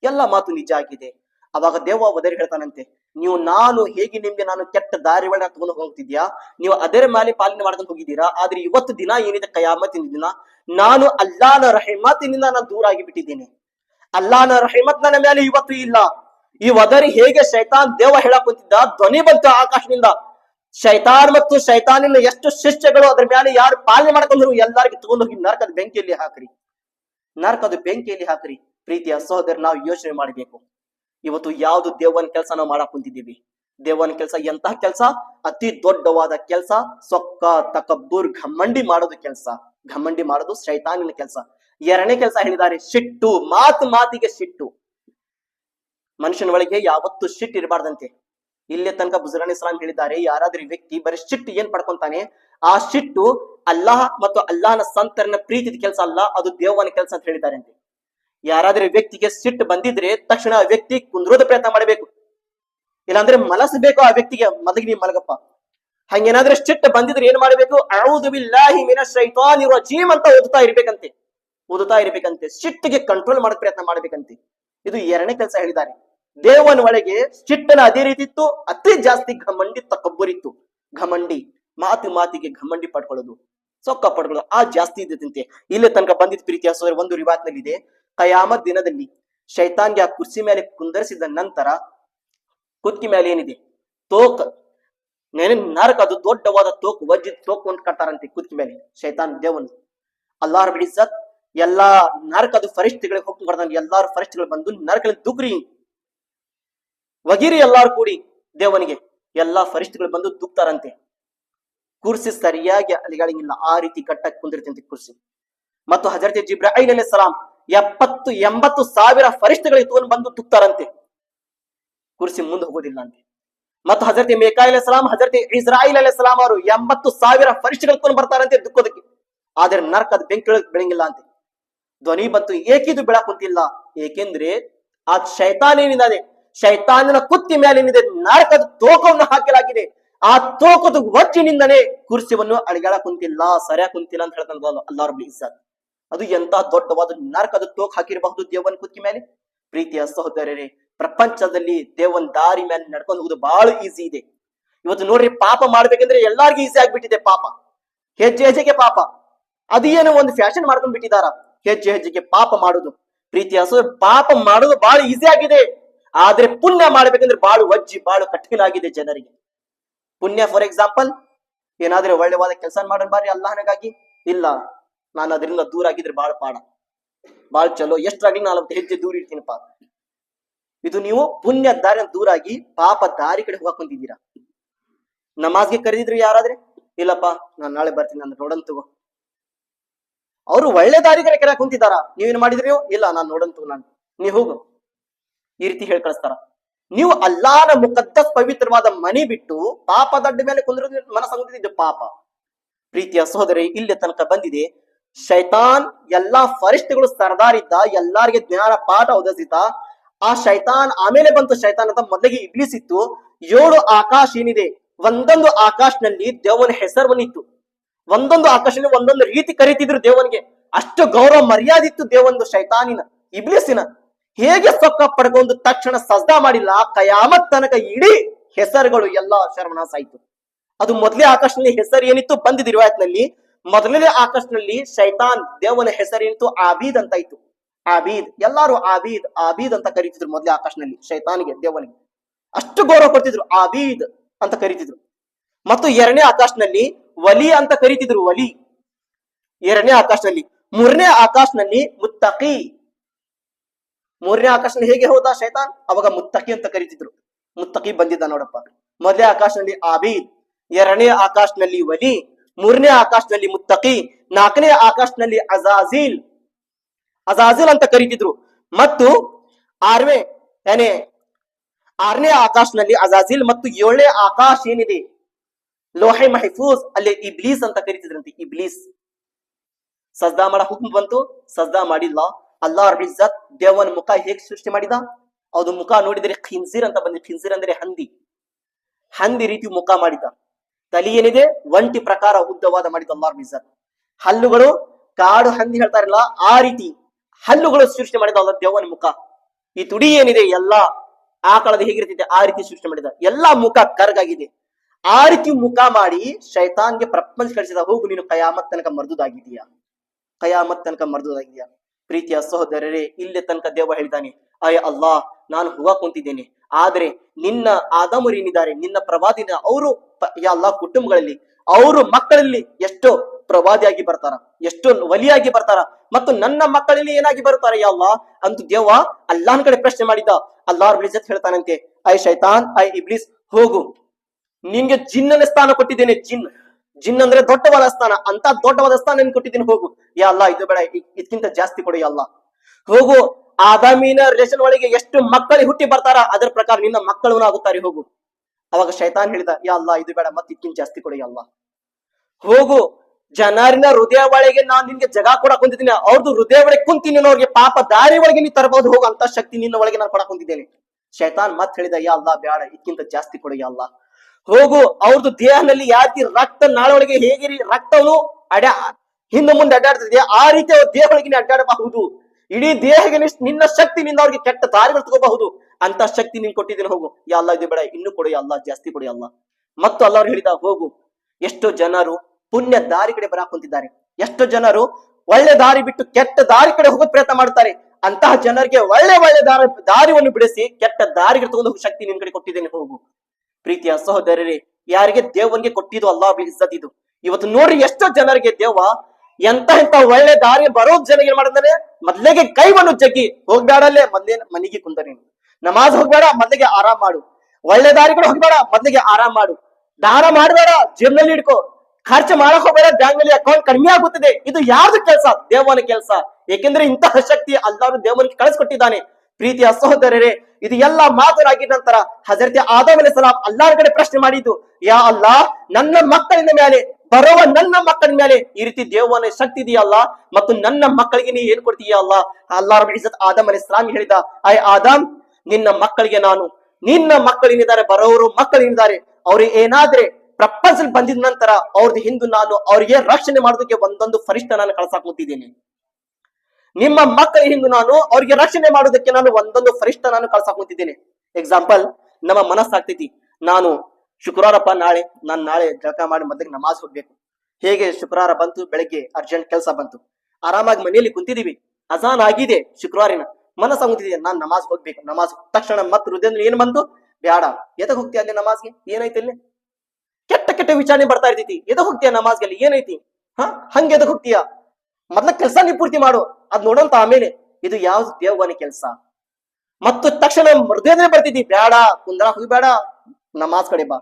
ಎಲ್ಲಾ ಮಾತು ನಿಜ ಆಗಿದೆ. ಅವಾಗ ದೇವ ಒದರಿ ಹೇಳ್ತಾನಂತೆ. ನೀವು ನಾನು ಹೇಗೆ ನಿಮ್ಗೆ ನಾನು ಕೆಟ್ಟ ದಾರಿ ಒಳಗೆ ತಗೊಂಡು ಹೋಗ್ತಿದ್ಯಾ? ನೀವು ಅದರ ಮೇಲೆ ಪಾಲನೆ ಮಾಡ್ಕೊಂಡು ಹೋಗಿದ್ದೀರಾ? ಆದ್ರೆ ಇವತ್ತು ದಿನ ಏನಿದೆ? ಕಯಾಮತ್ತಿನ ದಿನ. ನಾನು ಅಲ್ಲಾನ ರಹಿಮತ್ತಿನಿಂದ ನಾನು ದೂರ ಆಗಿ ಬಿಟ್ಟಿದ್ದೀನಿ. ಅಲ್ಲಾನ ರಹಿಮತ್ ನನ್ನ ಮೇಲೆ ಇವತ್ತು ಇಲ್ಲ. ಈ ವದರಿ ಹೇಗೆ ಶೈತಾನ್ ದೇವ ಹೇಳಕ್ ಕುಂತಿದ್ದ ಧ್ವನಿ ಬಂತು ಆಕಾಶದಿಂದ. ಶೈತಾನ್ ಮತ್ತು ಶೈತಾನಿನ ಎಷ್ಟು ಶಿಷ್ಯಗಳು ಅದ್ರ ಮೇಲೆ ಯಾರು ಪಾಲನೆ ಮಾಡ್ಕೊಂಡ್ರು ಎಲ್ಲಾರಿಗೆ ತಗೊಂಡು ಹೋಗಿ ನರಕದ ಬೆಂಕಿಯಲ್ಲಿ ಹಾಕ್ರಿ. ನರಕದ ಬೆಂಕಿಯಲ್ಲಿ ಹಾಕ್ರಿ. ಪ್ರೀತಿಯ ಸಹೋದರ, ನಾವು ಯೋಚನೆ ಮಾಡಬೇಕು. ಇವತ್ತು ಯಾವ್ದು ದೇವನ ಕೆಲಸ ನಾವು ಮಾಡಕ್ ಕುಂತಿದ್ದೀವಿ ದೇವನ ಕೆಲಸ ಎಂತಹ ಕೆಲಸ? ಅತಿ ದೊಡ್ಡವಾದ ಕೆಲಸ, ಸೊಕ್ಕ, ತಕಬ್ಬೂರ್, ಘಮ್ಮಂಡಿ ಮಾಡೋದು ಕೆಲಸ. ಘಮ್ಮಂಡಿ ಮಾಡೋದು ಶೈತಾನಿನ ಕೆಲಸ. ಎರಡನೇ ಕೆಲಸ ಹೇಳಿದ್ದಾರೆ ಸಿಟ್ಟು ಮಾತು ಮಾತಿಗೆ ಸಿಟ್ಟು ಮನುಷ್ಯನ ಒಳಗೆ ಯಾವತ್ತು ಶಿಟ್ ಇರಬಾರ್ದಂತೆ. ಇಲ್ಲೇ ತನಕ ಬುಜರಾನ್ ಇಸ್ಲಾಂ ಹೇಳಿದ್ದಾರೆ, ಯಾರಾದ್ರೂ ವ್ಯಕ್ತಿ ಬರೀ ಶಿಟ್ ಏನ್ ಪಡ್ಕೊಂತಾನೆ? ಆ ಶಿಟ್ಟು ಅಲ್ಲಾಹ ಮತ್ತು ಅಲ್ಲಾಹನ ಸಂತರನ ಪ್ರೀತಿದ ಕೆಲಸ ಅಲ್ಲ, ಅದು ದೇವನ ಕೆಲಸ ಅಂತ ಹೇಳಿದ್ದಾರೆ ಅಂತೆ ಯಾರಾದ್ರೂ ವ್ಯಕ್ತಿಗೆ ಸಿಟ್ಟು ಬಂದಿದ್ರೆ ತಕ್ಷಣ ಆ ವ್ಯಕ್ತಿ ಕುಂದ್ರೋದ ಪ್ರಯತ್ನ ಮಾಡಬೇಕು. ಇಲ್ಲಾಂದ್ರೆ ಮಲಸಬೇಕು ಆ ವ್ಯಕ್ತಿಗೆ, ಮಲಗಿ ಮಲಗಪ್ಪ. ಹಂಗೇನಾದ್ರೆ ಸಿಟ್ಟು ಬಂದಿದ್ರೆ ಏನ್ ಮಾಡಬೇಕು? ರಜೀಮ್ ಅಂತ ಓದುತ್ತಾ ಇರ್ಬೇಕಂತೆ. ಓದುತ್ತಾ ಇರ್ಬೇಕಂತೆ. ಸಿಟ್ಟಿಗೆ ಕಂಟ್ರೋಲ್ ಮಾಡಕ್ ಪ್ರಯತ್ನ ಮಾಡ್ಬೇಕಂತೆ. ಇದು ಎರಡನೇ ಕೆಲಸ ಹೇಳಿದ್ದಾರೆ. ದೇವನ ಒಳಗೆ ಸಿಟ್ಟನ ಅದೇ ರೀತಿ ಇತ್ತು, ಅತಿ ಜಾಸ್ತಿ ಘಮಂಡಿ ತಕಬ್ಬರಿತ್ತು ಘಮಂಡಿ, ಮಾತು ಮಾತಿಗೆ ಘಮಂಡಿ ಪಡ್ಕೊಳ್ಳೋದು, ಸೊಕ್ಕ ಪಡ್ಕೊಳ್ಳೋದು, ಆ ಜಾಸ್ತಿ ಇದ್ದಂತೆ ಇಲ್ಲೇ ತನಕ ಬಂದಿದ್ದ ಪ್ರೀತಿಯ ಹಸೋದ್ರೆ ಒಂದು ರಿವಾತ್ನಲ್ಲಿ ಇದೆ ಕಯಾಮತ್ ದಿನದಲ್ಲಿ ಶೈತಾನ್ಗೆ ಆ ಕುರ್ಸಿ ಮೇಲೆ ಕುಂದರಿಸಿದ ನಂತರ ಕುತ್ಕಿ ಮೇಲೆ ಏನಿದೆ? ತೋಕ್. ನೆನೆ ನರಕ, ಅದು ದೊಡ್ಡವಾದ ತೋಕ್, ವಜ್ಜಿದ ತೋಕ್ ಒಂದು ಕಟ್ಟಾರಂತೆ ಕುತ್ಕಿ ಮೇಲೆ, ಶೈತಾನ್ ದೇವನು. ಅಲ್ಲಾರ ಬಿಡಿಸತ್ ಎಲ್ಲಾ ನರಕದು ಫರಿಷ್ಠಗಳಿಗೆ ಹೋಗ್ತು ಬರ್ತಾನೆ ಎಲ್ಲಾರು ಫರಿಷ್ಠಗಳು ಬಂದು ನರಕಲ್ಲಿ ದುಗ್ರಿ ಒಗಿರಿ ಎಲ್ಲಾರು ಕೂಡಿ ದೇವನಿಗೆ ಎಲ್ಲಾ ಫರಿಷ್ಠಗಳು ಬಂದು ದುಕ್ತಾರಂತೆ. ಕುರ್ಸಿ ಸರಿಯಾಗಿ ಅಲಿಗಳಿಲ್ಲ ಆ ರೀತಿ ಕಟ್ಟಕ್ಕೆ ಕುಂದಿರ್ತಂತೆ ಕುರ್ಸಿ. ಮತ್ತು ಹಜರತ್ ಜಿಬ್ರಾಹಿಲ್ ಅಲೈಹಿ ಸಲಾಂ ಎಪ್ಪತ್ತು ಎಂಬತ್ತು ಸಾವಿರ ಫರಿಷ್ಠಗಳು ಎತ್ಕೊಂಡು ಬಂದು ತುಕ್ತಾರಂತೆ ಕುರ್ಸಿ ಮುಂದೆ ಹೋಗೋದಿಲ್ಲ ಅಂತೆ ಮತ್ತು ಹಜರತ್ ಮೇಕಾಯಿಲ್ ಸಲಾಂ, ಹಜರತ್ ಇಸ್ರಾಯಿಲ್ ಸಲಾಂ ಅವರು ಎಂಬತ್ತು ಸಾವಿರ ಫರಿಷ್ಠಗಳು ಎತ್ಕೊಂಡು ಬರ್ತಾರಂತೆ ದುಕ್ಕೋದಕ್ಕೆ ಆದ್ರೆ ನರ್ಕದ ಬೆಂಕಿ ಬೆಳಂಗಿಲ್ಲ ಅಂತೆ ಧ್ವನಿ ಬಂತು ಏಕಿದು ಬೆಳಕುಂತಿಲ್ಲ ಏಕೆಂದ್ರೆ ಆ ಶೈತಾನೇನಿದೆ ಏನಿದ್ದಾನೆ? ಶೈತಾನಿನ ಕುತ್ತಿ ಮೇಲಿನಿದೆ ನರಕದ ತೋಕವನ್ನು ಹಾಕಲಾಗಿದೆ. ಆ ತೋಕದ ವಜ್ಜಿನಿಂದನೇ ಕುರ್ಸಿವನ್ನು ಅಡಿಗಾಳ ಕುಂತಿಲ್ಲ ಸರಿಯ ಕುಂತಿಲ್ಲ ಅಂತ ಹೇಳ್ತಾನೆ ಅಲ್ಲಾ ರಬ್ಬಿ ಅದು ಎಂತ ದೊಡ್ಡವಾದ ನರಕದ ತೋಕ್ ಹಾಕಿರಬಹುದು ದೇವನ ಕುತ್ತಿ ಮೇಲೆ? ಪ್ರೀತಿಯ ಸಹೋದರರೇ, ಪ್ರಪಂಚದಲ್ಲಿ ದೇವನ್ ದಾರಿ ಮೇಲೆ ನಡ್ಕೊಂಡು ಹೋಗುದು ಬಹಳ ಈಸಿ ಇದೆ. ಇವತ್ತು ನೋಡ್ರಿ, ಪಾಪ ಮಾಡ್ಬೇಕಂದ್ರೆ ಎಲ್ಲಾರ್ಗೂ ಈಸಿ ಆಗ್ಬಿಟ್ಟಿದೆ ಪಾಪ. ಹೆಜ್ಜೆ ಹೆಜ್ಜೆಗೆ ಪಾಪ. ಅದು ಏನೋ ಒಂದು ಫ್ಯಾಷನ್ ಮಾಡ್ಕೊಂಡ್ ಬಿಟ್ಟಿದಾರ ಹೆಜ್ಜೆ ಹೆಜ್ಜೆಗೆ ಪಾಪ ಮಾಡುದು ಪ್ರೀತಿಯ ಪಾಪ ಮಾಡುದು ಬಹಳ ಈಸಿ ಆಗಿದೆ. ಆದ್ರೆ ಪುಣ್ಯ ಮಾಡ್ಬೇಕಂದ್ರೆ ಬಾಳು ವಜ್ಜಿ, ಬಾಳು ಕಠಿಣಾಗಿದೆ ಜನರಿಗೆ. ಪುಣ್ಯ ಫಾರ್ ಎಕ್ಸಾಂಪಲ್ ಏನಾದ್ರೆ ಒಳ್ಳೆವಾದ ಕೆಲಸ ಮಾಡೋಣ ಬಾರಿ ಅಲ್ಲಾಹನಗಾಗಿ ಇಲ್ಲ. ನಾನು ಅದರಿಂದ ದೂರ ಆಗಿದ್ರೆ ಬಹಳ ಪಾಡ. ಬಹಳ ಚಲೋ. ಎಷ್ಟಾಗ್ಲಿ ನಾನು ಹೆಜ್ಜೆ ದೂರ ಇರ್ತೀನಪ್ಪ ಇದು ನೀವು ಪುಣ್ಯ ದಾರಿ ದೂರಾಗಿ ಪಾಪ ದಾರಿ ಕಡೆ ಹೋಗಕ್ ಹೊಂದಿದ್ದೀರಾ ನಮಾಜ್ಗೆ ಕರೆದಿದ್ರು ಯಾರಾದ್ರೆ? ಇಲ್ಲಪ್ಪ, ನಾನು ನಾಳೆ ಬರ್ತೀನಿ ನಾನು ನೋಡನ್ ತಗೋ. ಅವರು ಒಳ್ಳೆ ದಾರಿ ಕಡೆ ಕರೆಯಕ್ ಕುಂತಿದಾರ ನೀವೇನ್ ಮಾಡಿದ್ರಿ ಇಲ್ಲ, ನಾನು ನೋಡನ್ ತಗೋ ನಾನು. ನೀವು ಹೋಗು. ಈ ರೀತಿ ಹೇಳಿ ಕಳಿಸ್ತಾರ ನೀವು ಅಲ್ಲಾನ ಮುಖದ್ದಸ್ ಪವಿತ್ರವಾದ ಮನಿ ಬಿಟ್ಟು ಪಾಪ ದಡ್ಡ ಮೇಲೆ ಕುಂದ್ರ ಮನಸ್ಸಂದಿದ್ದು ಪಾಪ. ಪ್ರೀತಿಯ ಸಹೋದರಿ, ಇಲ್ಲಿ ತನಕ ಬಂದಿದೆ. ಶೈತಾನ್ ಎಲ್ಲಾ ಫರಿಷ್ಠಗಳು ಸರ್ದಾರಿದ್ದ, ಎಲ್ಲಾರಿಗೆ ಜ್ಞಾನ ಪಾಠ ಒದಗಿಸಿದ, ಆ ಶೈತಾನ್ ಆಮೇಲೆ ಬಂತು ಶೈತಾನ್ ಅಂತ ಮೊದಲಿಗೆ ಇಬ್ಲಿಸ್ ಇತ್ತು ಏಳು ಆಕಾಶ ಏನಿದೆ? ಒಂದೊಂದು ಆಕಾಶನಲ್ಲಿ ದೇವನ ಹೆಸರುವನ್ನಿತ್ತು ಒಂದೊಂದು ಆಕಾಶದಲ್ಲಿ ಒಂದೊಂದು ರೀತಿ ಕರೀತಿದ್ರು ದೇವನಿಗೆ. ಅಷ್ಟು ಗೌರವ ಮರ್ಯಾದಿತ್ತು ದೇವೊಂದು ಶೈತಾನಿನ, ಇಬ್ಲಿಸಿನ. ಹೇಗೆ ಸೊಕ್ಕ ಪಡ್ಕೊಂಡು ತಕ್ಷಣ ಸಜ್ದಾ ಮಾಡಿಲ್ಲ, ಕಯಾಮತ್ ತನಕ ಇಡೀ ಹೆಸರುಗಳು ಎಲ್ಲ ಶರ್ಮನಾಸ ಆಯ್ತು. ಅದು ಮೊದಲೇ ಆಕಾಶದಲ್ಲಿ ಹೆಸರು ಏನಿತ್ತು ಬಂದಿದೆ ರಿವಾಯತ್ನಲ್ಲಿ, ಮೊದಲನೇ ಆಕಾಶದಲ್ಲಿ ಶೈತಾನ್ ದೇವನ ಹೆಸರೇನಿತ್ತು ಆಬೀದ್ ಅಂತ ಇತ್ತು. ಆಬೀದ್, ಎಲ್ಲಾರು ಆಬೀದ್ ಆಬೀದ್ ಅಂತ ಕರೀತಿದ್ರು ಮೊದಲೇ ಆಕಾಶನಲ್ಲಿ ಶೈತಾನಿಗೆ, ದೇವನಿಗೆ. ಅಷ್ಟು ಗೌರವ ಕೊಡ್ತಿದ್ರು, ಆಬೀದ್ ಅಂತ ಕರೀತಿದ್ರು. ಮತ್ತು ಎರಡನೇ ಆಕಾಶನಲ್ಲಿ ವಲಿ ಅಂತ ಕರೀತಿದ್ರು, ವಲಿ. ಎರಡನೇ ಆಕಾಶನಲ್ಲಿ ಮೂರನೇ ಆಕಾಶನಲ್ಲಿ ಮುತ್ತಕಿ. ಮೂರನೇ ಆಕಾಶನಲ್ಲಿ ಹೇಗೆ ಹೋದ ಶೈತಾನ್? ಅವಾಗ ಮುತ್ತಕಿ ಅಂತ ಕರೀತಿದ್ರು. ಮುತ್ತಕಿ ಬಂದಿದ್ದ ನೋಡಪ್ಪ. ಮೊದಲೇ ಆಕಾಶನಲ್ಲಿ ಆಬೀದ್, ಎರಡನೇ ಆಕಾಶನಲ್ಲಿ ವಲಿ, ಮೂರನೇ ಆಕಾಶನಲ್ಲಿ ಮುತ್ತಕಿ, ನಾಲ್ಕನೇ ಆಕಾಶನಲ್ಲಿ ಅಜಾಜಿಲ್. ಅಜಾಜಿಲ್ ಅಂತ ಕರೀತಿದ್ರು. ಮತ್ತು ಆರ್ವೆ ಏನೇ, ಆರನೇ ಆಕಾಶನಲ್ಲಿ ಅಜಾಜಿಲ್ ಮತ್ತು ಏಳನೇ ಆಕಾಶ ಏನಿದೆ? ಲೋಹೆ ಮಹಿಫೂಸ್, ಅಲ್ಲಿ ಇಬ್ಲೀಸ್ ಅಂತ ಕರೀತಿದ್ರಂತೆ, ಇಬ್ಲೀಸ್. ಸಜ್ದಾ ಮಾಡ ಹುಕ್ಮ್ ಬಂತು, ಸಜ್ದಾ ಮಾಡಿಲ್ಲ. ಅಲ್ಲಾ ಇಜ್ಜತ್ ದೇವನ ಮುಖ ಹೇಗೆ ಸೃಷ್ಟಿ ಮಾಡಿದ? ಅದು ಮುಖ ನೋಡಿದ್ರೆ ಖಿನ್ಸಿರ್ ಅಂತ ಬಂದಿದೆ. ಖಿನ್ಸಿರ್ ಅಂದ್ರೆ ಹಂದಿ. ಹಂದಿ ರೀತಿ ಮುಖ ಮಾಡಿದ. ತಲೆ ಏನಿದೆ? ಒಂಟಿ ಪ್ರಕಾರ ಉದ್ದವಾದ ಮಾಡಿದ ಅಲ್ಲಾ ಇಜ್ಜತ್. ಹಲ್ಲುಗಳು, ಕಾಡು ಹಂದಿ ಹೇಳ್ತಾರಲ್ಲ, ಆ ರೀತಿ ಹಲ್ಲುಗಳು ಸೃಷ್ಟಿ ಮಾಡಿದ ಅಲ್ಲ ದೇವನ ಮುಖ. ಈ ತುಡಿ ಏನಿದೆ? ಎಲ್ಲಾ ಆಕಳದ ಹೇಗಿರ್ತೈತೆ? ಆ ರೀತಿ ಸೃಷ್ಟಿ ಮಾಡಿದ. ಎಲ್ಲಾ ಮುಖ ಕರ್ಗಾಗಿದೆ. ಆ ರೀತಿ ಮುಖ ಮಾಡಿ ಶೈತಾನ್ಗೆ ಪ್ರಪಂಚ ಕಳಿಸಿದ. ಹೋಗು ನೀನು, ಕಯಾಮತ್ ತನಕ ಮರ್ದುದಾಗಿದೀಯಾ ಕಯಾಮತ್ ತನಕ ಮರ್ದುದಾಗಿದೆಯಾ ಪ್ರೀತಿಯ ಸಹೋದರರೇ, ಇಲ್ಲೇ ತನಕ ದೇವ ಹೇಳಿದಾನೆ ಅಯ್ಯ ಅಲ್ಲಾ, ನಾನು ಹೂವ ಕುಂತಿದ್ದೇನೆ, ಆದ್ರೆ ನಿನ್ನ ಆದಮರೇನಿದ್ದಾರೆ ನಿನ್ನ ಪ್ರವಾದಿನ ಅವರು ಎಲ್ಲ ಕುಟುಂಬಗಳಲ್ಲಿ, ಅವರು ಮಕ್ಕಳಲ್ಲಿ ಎಷ್ಟೋ ಪ್ರವಾದಿಯಾಗಿ ಬರ್ತಾರ, ಎಷ್ಟೋ ವಲಿಯಾಗಿ ಬರ್ತಾರ, ಮತ್ತು ನನ್ನ ಮಕ್ಕಳಲ್ಲಿ ಏನಾಗಿ ಬರ್ತಾರೆ ಯಾವ ಅಂತ ದೇವ ಅಲ್ಲಾನ್ ಕಡೆ ಪ್ರಶ್ನೆ ಮಾಡಿದ. ಅಲ್ಲಾರ್ ಇಜ್ಜತ್ ಹೇಳ್ತಾನಂತೆ ಐ ಶೈತಾನ್ ಐ ಇಬ್ಲಿಸ್, ಹೋಗು ನಿನ್ಗೆ ಜಿನ್ನನ ಸ್ಥಾನ ಕೊಟ್ಟಿದ್ದೇನೆ, ಜಿನ್ ಜಿನ್ ಅಂದ್ರೆ ದೊಡ್ಡವಾದ ಸ್ಥಾನ, ಅಂತ ದೊಡ್ಡವಾದ ಸ್ಥಾನ ನಿನ್ ಕೊಟ್ಟಿದ್ದೀನಿ, ಹೋಗು. ಯಾ ಅಲ್ಲ, ಇದು ಬೇಡ ಇದಕ್ಕಿಂತ ಜಾಸ್ತಿ ಕೊಡಿ ಅಲ್ಲ ಹೋಗು, ಆದಾಮಿನ ರಿಲೇಷನ್ ಒಳಗೆ ಎಷ್ಟು ಮಕ್ಕಳಿಗೆ ಹುಟ್ಟಿ ಬರ್ತಾರ, ಅದರ ಪ್ರಕಾರ ನಿನ್ನ ಮಕ್ಕಳು ಆಗುತ್ತಾರೆ, ಹೋಗು. ಅವಾಗ ಶೈತಾನ್ ಹೇಳಿದ, ಯಾ ಅಲ್ಲ, ಇದು ಬೇಡ, ಮತ್ತೆ ಇದಕ್ಕಿಂತ ಜಾಸ್ತಿ ಕೊಡಿ ಅಲ್ಲ ಹೋಗು, ಜನರಿನ ಹೃದಯ ಒಳಗೆ ನಾನ್ ನಿನ್ಗೆ ಜಗ ಕೊಡಕ್ ಕುಂದಿದ್ದೀನಿ ಅವ್ರದ್ದು ಹೃದಯ ಒಳಗೆ ಕುಂತೀನಿ ಅವ್ರಿಗೆ ಪಾಪ ದಾರಿ ಒಳಗೆ ನೀ ತರಬಹುದು ಹೋಗು, ಅಂತ ಶಕ್ತಿ ನಿನ್ನ ಒಳಗೆ ನಾನು ಕೊಡಕ್ ಕುಂತಿದ್ದೇನೆ ಶೈತಾನ್ ಮತ್ ಹೇಳಿದ, ಯಾ ಅಲ್ಲ ಬೇಡ ಇದಕ್ಕಿಂತ ಜಾಸ್ತಿ ಕೊಡಿ ಅಲ್ಲ ಹೋಗು ಅವ್ರದ್ದು ದೇಹದಲ್ಲಿ ಯಾತಿ ರಕ್ತ ನಾಳೊಳಗೆ ಹೇಗಿರಿ ರಕ್ತವನು ಅಡ, ಹಿಂದೆ ಮುಂದೆ ಅಡ್ಡಾಡ್ತಿದೆ, ಆ ರೀತಿ ಅವ್ರ ದೇಹಗಳಿಗೆ ಅಡ್ಡಾಡಬಹುದು. ಇಡೀ ದೇಹಗೆ ನಿನ್ನ ಶಕ್ತಿನಿಂದ ಅವ್ರಿಗೆ ಕೆಟ್ಟ ದಾರಿಗಳು ತಗೋಬಹುದು. ಅಂತ ಶಕ್ತಿ ನೀನ್ ಕೊಟ್ಟಿದ್ದೀನಿ, ಹೋಗು. ಅಲ್ಲ ಇದು ಬೇಡ, ಇನ್ನು ಕೊಡು ಅಲ್ಲ ಜಾಸ್ತಿ ಕೊಡಿ ಅಲ್ಲ ಮತ್ತು ಅಲ್ಲವ್ರು ಹೇಳಿದ, ಹೋಗು. ಎಷ್ಟೋ ಜನರು ಪುಣ್ಯ ದಾರಿ ಕಡೆ ಬರಾಕ್ ಕುಂತಿದ್ದಾರೆ. ಎಷ್ಟೋ ಜನರು ಒಳ್ಳೆ ದಾರಿ ಬಿಟ್ಟು ಕೆಟ್ಟ ದಾರಿ ಕಡೆ ಹೋಗೋದ್ ಪ್ರಯತ್ನ ಮಾಡ್ತಾರೆ. ಅಂತಹ ಜನರಿಗೆ ಒಳ್ಳೆ ಒಳ್ಳೆ ದಾರಿ ದಾರಿಯನ್ನು ಬಿಡಿಸಿ ಕೆಟ್ಟ ದಾರಿಗೆ ತಗೊಂಡು ಹೋಗೋ ಶಕ್ತಿ ನಿನ್ ಕಡೆ ಕೊಟ್ಟಿದ್ದೇನೆ, ಹೋಗು. ಪ್ರೀತಿಯ ಸಹೋದರರೇ, ಯಾರಿಗೆ ದೇವನಿಗೆ ಕೊಟ್ಟಿದ್ದು ಅಲ್ಲಾ ಇಜ್ಜತ್ ಇದು. ಇವತ್ತು ನೋಡ್ರಿ ಎಷ್ಟೋ ಜನರಿಗೆ ದೇವ ಎಂತ ಎಂತ ಒಳ್ಳೆ ದಾರಿ ಬರೋ ಜನಗೆ ಮಾಡಿದ್ರೆ ಮೊದ್ಲಿಗೆ ಕೈವನ್ನು ಜಗ್ಗಿ ಹೋಗ್ಬೇಡಲ್ಲೇ ಮೊದ್ಲೇ ಮನೆಗೆ ಕುಂದ ನೀನು. ನಮಾಜ್ ಹೋಗ್ಬೇಡ, ಮೊದ್ಲಿಗೆ ಆರಾಮ್ ಮಾಡು. ಒಳ್ಳೆ ದಾರಿ ಕೂಡ ಹೋಗ್ಬೇಡ, ಮೊದ್ಲಿಗೆ ಆರಾಮ್ ಮಾಡು. ದಾನ ಮಾಡಬೇಡ, ಜೀವನದಲ್ಲಿ ಇಡ್ಕೋ ಖರ್ಚು ಮಾಡಕ್ ಹೋಗ್ಬೇಡ ಬ್ಯಾಂಕ್ನಲ್ಲಿ ಅಕೌಂಟ್ ಕಡಿಮೆ ಆಗುತ್ತದೆ. ಇದು ಯಾರ್ದು ಕೆಲಸ? ದೇವನ ಕೆಲಸ. ಏಕೆಂದ್ರೆ ಇಂತಹ ಶಕ್ತಿ ಅಲ್ಲಾರು ದೇವನಿಗೆ ಕಳಿಸ್ಕೊಟ್ಟಿದ್ದಾನೆ. ಪ್ರೀತಿಯ ಸಹೋದರರೇ, ಇದು ಎಲ್ಲ ಮಾತನಾಗಿದ ನಂತರ ಹಜರತ್ ಆದಮ್ ಅಲೈಹಿ ಸಲಾಂ ಅಲ್ಲಾಹನ ಕಡೆ ಪ್ರಶ್ನೆ ಮಾಡಿದ್ದು, ಯಾ ಅಲ್ಲಾ ನನ್ನ ಮಕ್ಕಳಿನ ಮೇಲೆ, ಬರುವ ನನ್ನ ಮಕ್ಕಳ ಮೇಲೆ ಈ ರೀತಿ ದೇವನ ಶಕ್ತಿ ಇದೆಯಲ್ಲ ಮತ್ತು ನನ್ನ ಮಕ್ಕಳಿಗೆ ನೀ ಏನ್ ಕೊಡ್ತೀಯ ಅಲ್ಲ ಅಲ್ಲಾ ಬಿಡಿಸತ್ ಆದಮ್ ಅಲಿ ಸಲಾಂ ಹೇಳಿದ, ಐ ಆದಮ್ ನಿನ್ನ ಮಕ್ಕಳಿಗೆ ನಾನು, ನಿನ್ನ ಮಕ್ಕಳೇನಿದ್ದಾರೆ ಬರೋರು ಮಕ್ಕಳೇನಿದ್ದಾರೆ, ಅವ್ರು ಏನಾದ್ರೆ ಪ್ರಪಂಚದಲ್ಲಿ ಬಂದಿದ ನಂತರ ಅವ್ರದ್ದು ಹಿಂದೂ ನಾನು ಅವ್ರಿಗೆ ರಕ್ಷಣೆ ಮಾಡೋದಕ್ಕೆ ಒಂದೊಂದು ಫರಿಷ್ಠ ನಾನು ಕಳ್ಸಾಕ್ ನಿಮ್ಮ ಮಕ್ಕಳ ಹಿಂಗ ನಾನು ಅವ್ರಿಗೆ ರಕ್ಷಣೆ ಮಾಡೋದಕ್ಕೆ ನಾನು ಒಂದೊಂದು ಫರಿಷ್ಠ ನಾನು ಕಳ್ಸಾಕ್ ಕೂತಿದ್ದೀನಿ. ಎಕ್ಸಾಂಪಲ್ ನಮ್ಮ ಮನಸ್ಸಾಗ್ತೈತಿ ನಾನು ಶುಕ್ರವಾರಪ್ಪ ನಾಳೆ, ನಾನು ನಾಳೆ ಜಳಕ ಮಾಡಿ ಮೊದಲಿಗೆ ನಮಾಜ್ ಹೋಗ್ಬೇಕು. ಹೇಗೆ ಶುಕ್ರವಾರ ಬಂತು, ಬೆಳಗ್ಗೆ ಅರ್ಜೆಂಟ್ ಕೆಲಸ ಬಂತು. ಆರಾಮಾಗಿ ಮನೆಯಲ್ಲಿ ಕುಂತಿದೀವಿ. ಅಜಾನ್ ಆಗಿದೆ ಶುಕ್ರವಾರಿನ. ಮನಸ್ಸು ನಾನು ನಮಾಜ್ ಹೋಗ್ಬೇಕು. ನಮಾಜ್ ತಕ್ಷಣ ಮತ್ತೆ ಹೃದಯ ಏನ್ ಬಂತು? ಬ್ಯಾಡ. ಎದಕ್ ಹೋಗ್ತೀಯ ಅಲ್ಲಿ ನಮಾಜ್ಗೆ? ಏನೈತಿ ಅಲ್ಲಿ? ಕೆಟ್ಟ ಕೆಟ್ಟ ವಿಚಾರಣೆ ಬರ್ತಾ ಇರ್ತೈತಿ. ಎದಕ್ ಹೋಗ್ತೀಯ ನಮಾಜ್ಗೆ ಅಲ್ಲಿ? ಏನೈತಿ? ಹ? ಹಂಗೆ ಎದಕ್ ಹೋಗ್ತೀಯ? ಮೊದ್ಲ ಕೆಲಸ ನೀ ಪೂರ್ತಿ ಮಾಡು. ಅದ್ ನೋಡೋಂತ ಆಮೇಲೆ ಇದು ಯಾವ ದೇವನ ಕೆಲಸ? ಮತ್ತು ತಕ್ಷಣ ಹೃದಯದಲ್ಲಿ ಬರ್ತಿದ್ದಿ ಬೇಡ ಕುಂದ್ರ, ಹೋಗ್ಬೇಡ, ನಮಾಜ್ ಕಡೆ ಬಾ.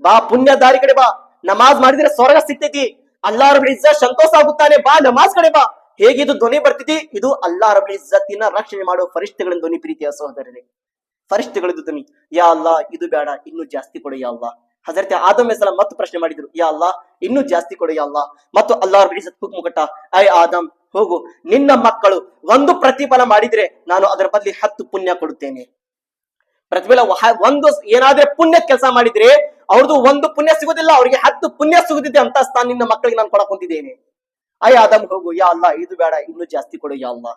ಬಾ, ಪುಣ್ಯ ದಾರಿ ಕಡೆ ಬಾ. ನಮಾಜ್ ಮಾಡಿದ್ರೆ ಸ್ವರ್ಗ ಸಿಗ್ತೈತಿ. ಅಲ್ಲಾ ರಬ್ಲಿ ಇಜ್ಜತ್ ಸಂತೋಷ ಆಗುತ್ತಾನೆ. ಬಾ, ನಮಾಜ್ ಕಡೆ ಬಾ. ಹೇಗೆ ಇದು ಧ್ವನಿ ಬರ್ತಿದ್ದಿ? ಇದು ಅಲ್ಲಾ ರಬ್ಲಿ ಇಜ್ಜತ್ತಿನ ರಕ್ಷಣೆ ಮಾಡುವ ಫರಿಷ್ಠಗಳ ಧ್ವನಿ ಪ್ರೀತಿಯ ಸಹೋದರರೇ. ಫರಿಷ್ಠಗಳದ್ದು ಧ್ವನಿ. ಯಾ ಅಲ್ಲಾ ಇದು ಬೇಡ ಇನ್ನು ಜಾಸ್ತಿ ಕೊಡು, ಯಾ ಅಲ್ಲಾ ಹಜರತೆ ಆದಮ್ ಸಲ ಮತ್ತೆ ಪ್ರಶ್ನೆ ಮಾಡಿದ್ರು, ಯಾ ಅಲ್ಲ ಇನ್ನೂ ಜಾಸ್ತಿ ಕೊಡು, ಯಾ ಅಲ್ಲ ಮತ್ತು ಅಲ್ಲಾ ರಬ್ ಇಜ್ಜತ್ ಮುಕಟ ಐ ಆದಮ್ ಹೋಗು, ನಿನ್ನ ಮಕ್ಕಳು ಒಂದು ಪ್ರತಿಫಲ ಮಾಡಿದ್ರೆ ನಾನು ಅದರ ಬದಲಿ ಹತ್ತು ಪುಣ್ಯ ಕೊಡುತ್ತೇನೆ. ಪ್ರತಿಫಲ ಒಂದು ಏನಾದ್ರೆ ಪುಣ್ಯ ಕೆಲಸ ಮಾಡಿದ್ರೆ ಅವ್ರದ್ದು ಒಂದು ಪುಣ್ಯ ಸಿಗುದಿಲ್ಲ, ಅವ್ರಿಗೆ ಹತ್ತು ಪುಣ್ಯ ಸಿಗುದಿದೆ ಅಂತ ಸ್ಥಾನ ನಿನ್ನ ಮಕ್ಕಳಿಗೆ ನಾನು ಕೊಡಕ್ ಹೊಂದಿದ್ದೇನೆ ಐ ಆದಮ್ ಹೋಗು, ಯಾ ಅಲ್ಲ ಇದು ಬೇಡ, ಇನ್ನು ಜಾಸ್ತಿ ಕೊಡು, ಯಾ ಅಲ್ಲ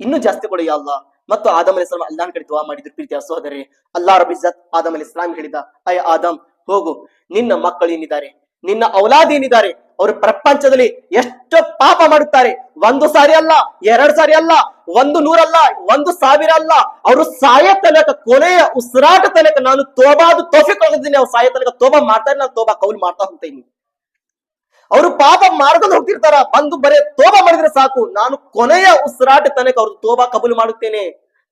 ಇನ್ನೂ ಜಾಸ್ತಿ ಕೊಡು, ಯಾ ಅಲ್ಲ ಮತ್ತು ಆದಮ್ ಅಲಿ ಇಸ್ಲಾಂ ಅಲ್ಲಾನ್ ಕಡೆ ದುವಾ ಮಾಡಿದ್ರು, ಪ್ರೀತಿಯ ಸಹೋದರಿ ಅಲ್ಲಾ ರಬಿಜತ್ ಆದಮ್ ಅಲಿ ಇಸ್ಲಾಂ ಹೇಳಿದ ಅಯ್ಯ ಆದಮ್ ಹೋಗು. ನಿನ್ನ ಮಕ್ಕಳು ಏನಿದ್ದಾರೆ? ನಿನ್ನ ಔಲಾದೇನಿದ್ದಾರೆ ಅವರು ಪ್ರಪಂಚದಲ್ಲಿ ಎಷ್ಟು ಪಾಪ ಮಾಡುತ್ತಾರೆ. ಒಂದು ಸಾರಿ ಅಲ್ಲ, ಎರಡ್ ಸಾರಿ ಅಲ್ಲ, ಒಂದು ನೂರಲ್ಲ, ಒಂದು ಸಾವಿರ ಅಲ್ಲ. ಅವರು ಸಾಯ ತನಕ, ಕೊನೆಯ ಉಸಿರಾಟ ತನಕ ನಾನು ತೋಬಾದು ತೋಫಿಕ್ ಹೋಗಿದ್ದೀನಿ ಅವ್ರು ಸಾಯ ತನಕ ತೋಬಾ ಮಾಡ್ತಾರೆ, ನಾನು ತೋಬಾ ಕೌಲ್ ಮಾಡ್ತಾ ಹೋಗ್ತೀನಿ ಅವರು ಪಾಪ ಮಾರ್ಗದಲ್ಲಿ ಹೋಗ್ತಿರ್ತಾರ. ಬಂದು ಬರೇ ತೋಬಾ ಮಾಡಿದ್ರೆ ಸಾಕು. ನಾನು ಕೊನೆಯ ಉಸಿರಾಟ ತನಕ ಅವ್ರು ತೋಬಾ ಕಬೂಲ್ ಮಾಡುತ್ತೇನೆ.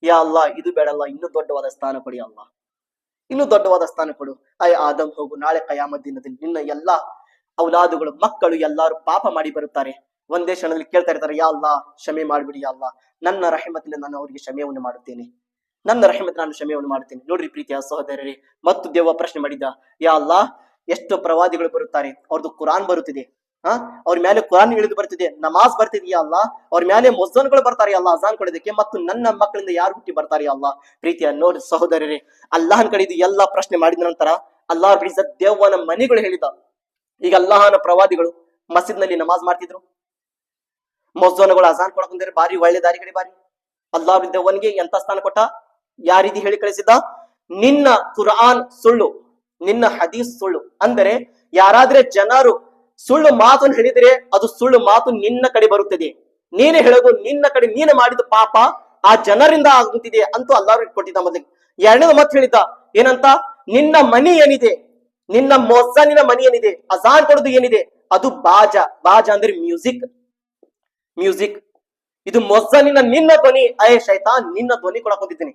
ಯಾ ಅಲ್ಲ, ಇದು ಬೇಡಲ್ಲ, ಇನ್ನೂ ದೊಡ್ಡವಾದ ಸ್ಥಾನ ಪಡೆಯಲ್ಲ ಇನ್ನು ದೊಡ್ಡವಾದ ಸ್ಥಾನ ಕೊಡು. ಅಯ್ಯ ಆದಂ ಹೋಗು, ನಾಳೆ ಕಯಾಮ ದಿನದಲ್ಲಿ ನಿನ್ನ ಎಲ್ಲಾ ಔಲಾದುಗಳು, ಮಕ್ಕಳು ಎಲ್ಲಾರು ಪಾಪ ಮಾಡಿ ಬರುತ್ತಾರೆ. ಒಂದೇ ಕ್ಷಣದಲ್ಲಿ ಕೇಳ್ತಾ ಇರ್ತಾರೆ, ಯಾ ಅಲ್ಲಾ, ಕ್ಷಮೆ ಮಾಡ್ಬಿಡಿ ಯಾ ಅಲ್ಲಾ. ನನ್ನ ರಹಮತಿನ ನಾನು ಅವರಿಗೆ ಕ್ಷಮೆಯನ್ನು ಮಾಡುತ್ತೇನೆ. ನನ್ನ ರಹಮತ್ ನಾನು ಕ್ಷಮೆಯನ್ನು ಮಾಡುತ್ತೇನೆ. ನೋಡ್ರಿ ಪ್ರೀತಿಯ ಸಹೋದರರೇ ಮತ್ತು ದೇವ ಪ್ರಶ್ನೆ ಮಾಡಿದ, ಯಾ ಅಲ್ಲಾ, ಎಷ್ಟು ಪ್ರವಾದಿಗಳು ಬರುತ್ತಾರೆ, ಅವ್ರದ್ದು ಕುರಾನ್ ಬರುತ್ತಿದೆ. ಹಾ? ಅವ್ರ ಮೇಲೆ ಕುರಾನ್ ಇಳಿದು ಬರ್ತಿದೆ, ನಮಾಜ್ ಬರ್ತಿದೆಯಾ ಅಲ್ಲ ಅವ್ರ ಮೇಲೆ ಮೊಸನ್ಗಳು ಬರ್ತಾರೆ ಅಲ್ಲ ಅಜಾನ್ ಕೊಡೋದಕ್ಕೆ? ಮತ್ತು ನನ್ನ ಮಕ್ಕಳಿಂದ ಯಾರು ಹುಟ್ಟಿ ಬರ್ತಾರೆ ಅಲ್ಲ ಪ್ರೀತಿಯ ನೋಡಿ ಸಹೋದರರೇ, ಅಲ್ಲಾಹನ್ ಕಡೆ ಇದು ಎಲ್ಲಾ ಪ್ರಶ್ನೆ ಮಾಡಿದ ನಂತರ ಅಲ್ಲಾಹ್ ಬಿಡಿಸ ದೇವನ ಮನೆಗಳು ಹೇಳಿದ. ಈಗ ಅಲ್ಲಾಹನ ಪ್ರವಾದಿಗಳು ಮಸೀದ್ನಲ್ಲಿ ನಮಾಜ್ ಮಾಡ್ತಿದ್ರು. ಮೊಸನ್ಗಳು ಅಜಾನ್ ಕೊಡಕೊಂಡ್ರೆ ಬಾರಿ ಒಳ್ಳೆ ದಾರಿ ಕಡೆ ಬಾರಿ ಅಲ್ಲಾಹ್ ದೇವನ್ಗೆ ಎಂತ ಸ್ಥಾನ ಕೊಟ್ಟ? ಯಾರಿದಿ ಹೇಳಿ ಕಳಿಸಿದ್ದ? ನಿನ್ನ ಕುರಾನ್ ಸುಳ್ಳು, ನಿನ್ನ ಹದೀಸ್ ಸುಳ್ಳು. ಅಂದರೆ ಯಾರಾದ್ರೆ ಜನರು ಸುಳ್ಳು ಮಾತು ಹೇಳಿದರೆ ಅದು ಸುಳ್ಳು ಮಾತು ನಿನ್ನ ಕಡೆ ಬರುತ್ತದೆ. ನೀನೇ ಹೇಳೋದು ನಿನ್ನ ಕಡೆ, ನೀನು ಮಾಡಿದ ಪಾಪ ಆ ಜನರಿಂದ ಆಗುತ್ತಿದೆ ಅಂತೂ ಅಲ್ಲಾರು ಕೊಟ್ಟಿದ್ದ ಮೊದಲಿಗೆ. ಎರಡನೇ ಮತ್ತೆ ಹೇಳಿದ್ದ, ಏನಂತ? ನಿನ್ನ ಮನಿ ಏನಿದೆ? ನಿನ್ನ ಮೊಸನಿನ ಮನಿ ಏನಿದೆ? ಅಜಾನ್ ಕೊಡೋದು ಏನಿದೆ? ಅದು ಬಾಜ. ಬಾಜ ಅಂದ್ರೆ ಮ್ಯೂಸಿಕ್. ಮ್ಯೂಸಿಕ್. ಇದು ಮೊಸನಿನ ನಿನ್ನ ಧ್ವನಿ. ಅಯ್ಯ ಶೈತಾನ್, ನಿನ್ನ ಧ್ವನಿ ಕೊಡಕ್ ಹೊಂದಿದ್ದೀನಿ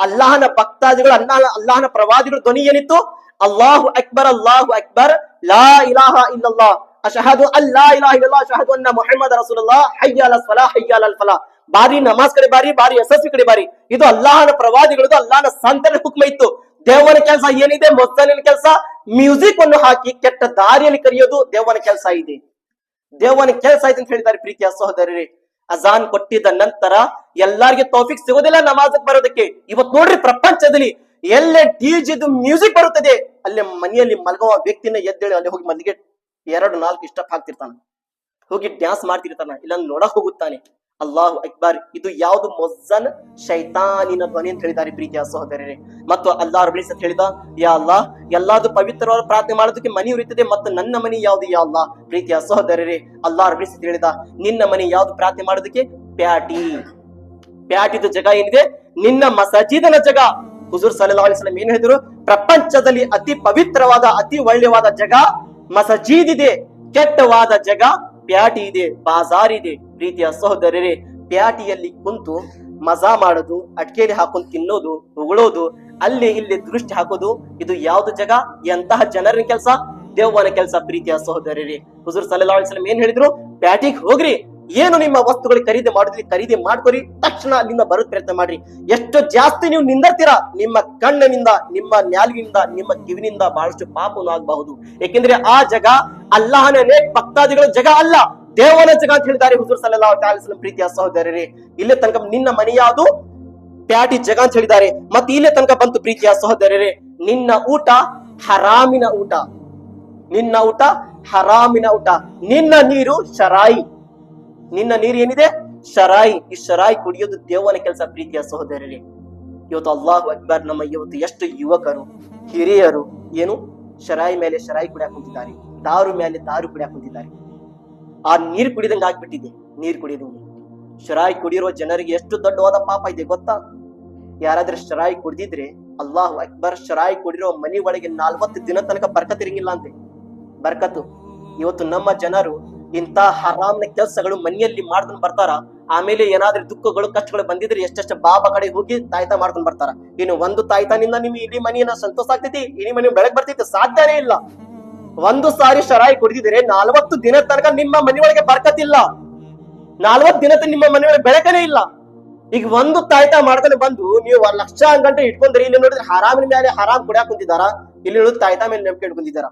ಅಲ್ಲಾಹನ ಭಕ್ತಾದಿಗಳು ಅಲ್ಲಾಹ ಅಲ್ಲಾಹನ ಪ್ರವಾದಿಗಳ ಧ್ವನಿ ಏನಿತ್ತು? ಅಲ್ಲಾಹು ಅಕ್ಬರ್ ಅಲ್ಲಾಹು ಅಕ್ಬರ್. ಲಾ ಇಲಾಹ ಇಲ್ಲಲ್ಲಾ ಅಶಹದು ಅಲ್ಲಾ ಇಲಾಹ ಇಲ್ಲಲ್ಲಾ ಅಶಹದು ಅನ್ನ ಮುಹಮ್ಮದ್ ರಸೂಲುಲ್ಲಾಹ್ ಹಯ್ಯ ಫಲಾ ಹಯ್ಯ ಫಲಾ ಬಾರಿ ನಮಾಜ್ ಕಡೆ ಬಾರಿ ಬಾರಿ ಯಶಸ್ವಿ ಕಡೆ ಬಾರಿ. ಇದು ಅಲ್ಲಾಹನ ಪ್ರವಾದಿಗಳದು ಅಲ್ಲಾಹನ ಸಂತರ ಹುಕ್ಮ ಇತ್ತು. ದೇವನ ಕೆಲಸ ಏನಿದೆ? ಮೊಸಲಿನ ಕೆಲಸ. ಮ್ಯೂಸಿಕ್ ಅನ್ನು ಹಾಕಿ ಕೆಟ್ಟ ದಾರಿಯಲ್ಲಿ ಕರೆಯೋದು ದೇವನ ಕೆಲಸ ಇದೆ. ದೇವನ ಕೆಲಸ ಇದೆ ಅಂತ ಹೇಳಿದ್ದಾರೆ ಪ್ರೀತಿಯ ಸಹೋದರರೇ. ಅಜಾನ್ ಕೊಟ್ಟಿದ್ದ ನಂತರ ಎಲ್ಲಾರ್ಗೆ ತೌಫಿಕ್ ಸಿಗೋದಿಲ್ಲ ನಮಾಜಕ್ ಬರೋದಕ್ಕೆ. ಇವತ್ ನೋಡ್ರಿ ಪ್ರಪಂಚದಲ್ಲಿ ಎಲ್ಲೇ ಡಿಜೆದು ಮ್ಯೂಸಿಕ್ ಬರುತ್ತದೆ, ಅಲ್ಲಿ ಮನೆಯಲ್ಲಿ ಮಲಗುವ ವ್ಯಕ್ತಿನ ಎದ್ದೇಳಿ ಅಲ್ಲಿ ಹೋಗಿ ಮಲ್ಲಿಗೆ ಎರಡು, ನಾಲ್ಕು ಇಷ್ಟಪ್ ಹಾಕ್ತಿರ್ತಾನೆ. ಹೋಗಿ ಡ್ಯಾನ್ಸ್ ಮಾಡ್ತಿರ್ತಾನ ಇಲ್ಲ ನೋಡಕ್ ಹೋಗುತ್ತಾನೆ. ಅಲ್ಲಾಹು ಅಕ್ಬಾರ್, ಇದು ಯಾವುದು ಮೊಜ್ಜನ್ ಶೈತಾನಿನ ಧ್ವನಿ ಅಂತ ಹೇಳಿದ್ದಾರೆ ಪ್ರೀತಿಯ ಸಹೋದರರೇ. ಮತ್ತು ಅಲ್ಲಾ ರಬ್ಬಿಸ್ ಅಂತ ಹೇಳಿದ, ಯಾ ಅಲ್ಲಾ ಎಲ್ಲಾದು ಪವಿತ್ರವಾದ ಪ್ರಾರ್ಥನೆ ಮಾಡೋದಕ್ಕೆ ಮನಿ ಉರಿತದೆ ಮತ್ತು ನನ್ನ ಮನೆ ಯಾವುದು? ಯಾ ಅಲ್ಲಾ ಪ್ರೀತಿಯ ಸಹೋದರರೇ ಅಲ್ಲಾ ರಬ್ಬಿಸ್ ಅಂತ ಹೇಳಿದ, ನಿನ್ನ ಮನಿ ಯಾವ್ದು ಪ್ರಾರ್ಥನೆ ಮಾಡೋದಕ್ಕೆ? ಪ್ಯಾಟಿ. ಪ್ಯಾಟಿದ ಜಗ ಏನಿದೆ? ನಿನ್ನ ಮಸಜಿದನ ಜಗ. ಹುಜೂರ್ ಅಲಿಸ್ಲಾಂ ಏನು ಹೇಳಿದ್ರು? ಪ್ರಪಂಚದಲ್ಲಿ ಅತಿ ಪವಿತ್ರವಾದ, ಅತಿ ಒಳ್ಳೆಯವಾದ ಜಗ ಮಸಜೀದ್ ಇದೆ. ಕೆಟ್ಟವಾದ ಜಗ ಪ್ಯಾಟಿ ಇದೆ, ಬಾಜಾರ್ ಇದೆ. ಪ್ರೀತಿಯ ಸಹೋದರರೇ, ಪ್ಯಾಟಿಯಲ್ಲಿ ಕುಂತು ಮಜಾ ಮಾಡೋದು ಅಟ್ಕೇಲಿ ಹಾಕೊಂಡು ತಿನ್ನೋದು, ಉಗುಳೋದು, ಅಲ್ಲಿ ಇಲ್ಲಿ ದೃಷ್ಟಿ ಹಾಕೋದು, ಇದು ಯಾವ್ದು ಜಗ? ಎಂತಹ ಜನರ ಕೆಲಸ? ದೇವನ ಕೆಲಸ ಪ್ರೀತಿಯ ಸಹೋದರರಿ. ಹುಜೂರ್ ಅಲಿಸ್ಲಂ ಏನ್ ಹೇಳಿದ್ರು? ಪ್ಯಾಟಿಗೆ ಹೋಗ್ರಿ. ಏನು ನಿಮ್ಮ ವಸ್ತುಗಳಿಗೆ ಖರೀದಿ ಮಾಡಿದ್ರಿ, ಖರೀದಿ ಮಾಡ್ಕೊರಿ, ತಕ್ಷಣ ಅಲ್ಲಿಂದ ಬರೋದ್ ಪ್ರಯತ್ನ ಮಾಡ್ರಿ. ಎಷ್ಟು ಜಾಸ್ತಿ ನೀವು ನಿಂದಿರ್ತೀರಾ, ನಿಮ್ಮ ಕಣ್ಣಿನಿಂದ, ನಿಮ್ಮ ನ್ಯಾಲಿನಿಂದ, ನಿಮ್ಮ ಕಿವಿನಿಂದ ಬಹಳಷ್ಟು ಪಾಪವನ್ನು ಆಗಬಹುದು. ಏಕೆಂದ್ರೆ ಆ ಜಗ ಅಲ್ಲಾಹನೇ ಭಕ್ತಾದಿಗಳ ಜಗ ಅಲ್ಲ. ದೇವನ ಜಗ ಅಂತ ಹೇಳಿದ್ದಾರೆ ಹುಜೂರ್ ಅಲಿಸ್ಲಂ ಪ್ರೀತಿಯ ಸಹೋದರರೇ. ಇಲ್ಲೇ ತನಕ ನಿನ್ನ ಮನೆಯಾದು ಪ್ಯಾಟಿ ಜಗ ಅಂತ ಹೇಳಿದ್ದಾರೆ. ಮತ್ತೆ ಇಲ್ಲೇ ತನಕ ಬಂತು ಪ್ರೀತಿಯ ಸಹೋದರರೇ. ನಿನ್ನ ಊಟ ಹರಾಮಿನ ಊಟ. ನಿನ್ನ ಊಟ ಹರಾಮಿನ ಊಟ. ನಿನ್ನ ನೀರು ಶರಾಯಿ. ನಿನ್ನ ನೀರು ಏನಿದೆ? ಶರಾಯಿ. ಈ ಶರಾಯಿ ಕುಡಿಯೋದು ದೇವನ ಕೆಲಸ, ಪ್ರೀತಿಯ ಸಹೋದರರೇ. ಇವತ್ತು ಅಲ್ಲಾಹು ಅಕ್ಬರ್ ನಮ್ಮ ಇವತ್ತು ಎಷ್ಟು ಯುವಕರು, ಹಿರಿಯರು, ಏನು? ಶರಾಯಿ ಮೇಲೆ ಶರಾಯಿ ಕುಡಿಯಾಕ ಕುಂತಿದ್ದಾರೆ. ದಾರು ಮೇಲೆ ದಾರು ಕುಡಿಯಾಕ ಕುಂತಿದ್ದಾರೆ. ಆ ನೀರು ಕುಡಿದಂಗ ಆಗ್ಬಿಟ್ಟಿದೆ. ನೀರು ಕುಡಿಯೋದು ಶರಾಯಿ ಕುಡಿರೋ ಜನರಿಗೆ ಎಷ್ಟು ದೊಡ್ಡವಾದ ಪಾಪ ಇದೆ ಗೊತ್ತಾ? ಯಾರಾದ್ರೂ ಶರಾಯಿ ಕುಡಿದಿದ್ರೆ ಅಲ್ಲಾಹು ಅಕ್ಬರ್ ಶರಾಯಿ ಕುಡಿರೋ ಮನಿ ಒಳಗೆ ನಾಲ್ವತ್ತು ದಿನ ತನಕ ಬರ್ಕತ್ತಿರಂಗಿಲ್ಲ ಅಂತೆ. ಬರ್ಕತ್ತು. ಇವತ್ತು ನಮ್ಮ ಜನರು ಇಂತ ಹರಾಮ್ನ ಕೆಲಸಗಳು ಮನೆಯಲ್ಲಿ ಮಾಡ್ಕೊಂಡು ಬರ್ತಾರ, ಆಮೇಲೆ ಏನಾದ್ರೂ ದುಃಖಗಳು, ಕಷ್ಟಗಳು ಬಂದಿದ್ರೆ ಎಷ್ಟೆಷ್ಟು ಬಾಬ ಕಡೆ ಹೋಗಿ ತಾಯ್ತ ಮಾಡ್ಕೊಂಡು ಬರ್ತಾರ. ಇನ್ನು ಒಂದು ತಾಯ್ತಾನಿಂದ ನಿಮ್ಗೆ ಇಡೀ ಮನೆಯನ್ನ ಸಂತೋಷ ಆಗ್ತೈತಿ, ಇಡೀ ಮನೆ ಬೆಳಕ್ ಬರ್ತೈತಿ, ಸಾಧ್ಯನೇ ಇಲ್ಲ. ಒಂದು ಸಾರಿ ಶರಾಯಿ ಕುಡಿದಿದ್ರೆ ನಾಲ್ವತ್ತು ದಿನ ತನಕ ನಿಮ್ಮ ಮನೆಯೊಳಗೆ ಬರ್ಕತಿಲ್ಲ. ನಾಲ್ವತ್ತು ದಿನ ನಿಮ್ಮ ಮನೆಯೊಳಗೆ ಬೆಳಕನೇ ಇಲ್ಲ. ಈಗ ಒಂದು ತಾಯ್ತ ಮಾಡ್ಕೊಂಡು ಬಂದು ನೀವು ಲಕ್ಷ ಗಂಟೆ ಇಟ್ಕೊಂಡ್ರಿ, ಇಲ್ಲಿ ನೋಡಿದ್ರೆ ಹರಾಮಿನ ಮೇಲೆ ಹರಾಮ್ ಕುಡಿಯಾಕ ಕುಂತಿದಾರ ಇಲ್ಲಿ ನೋಡಿದ್ರೆ ತಾಯ್ತ ಮೇಲೆ ನಂಬಿಕೆ ಇಟ್ಕೊಂಡಿದ್ದಾರ?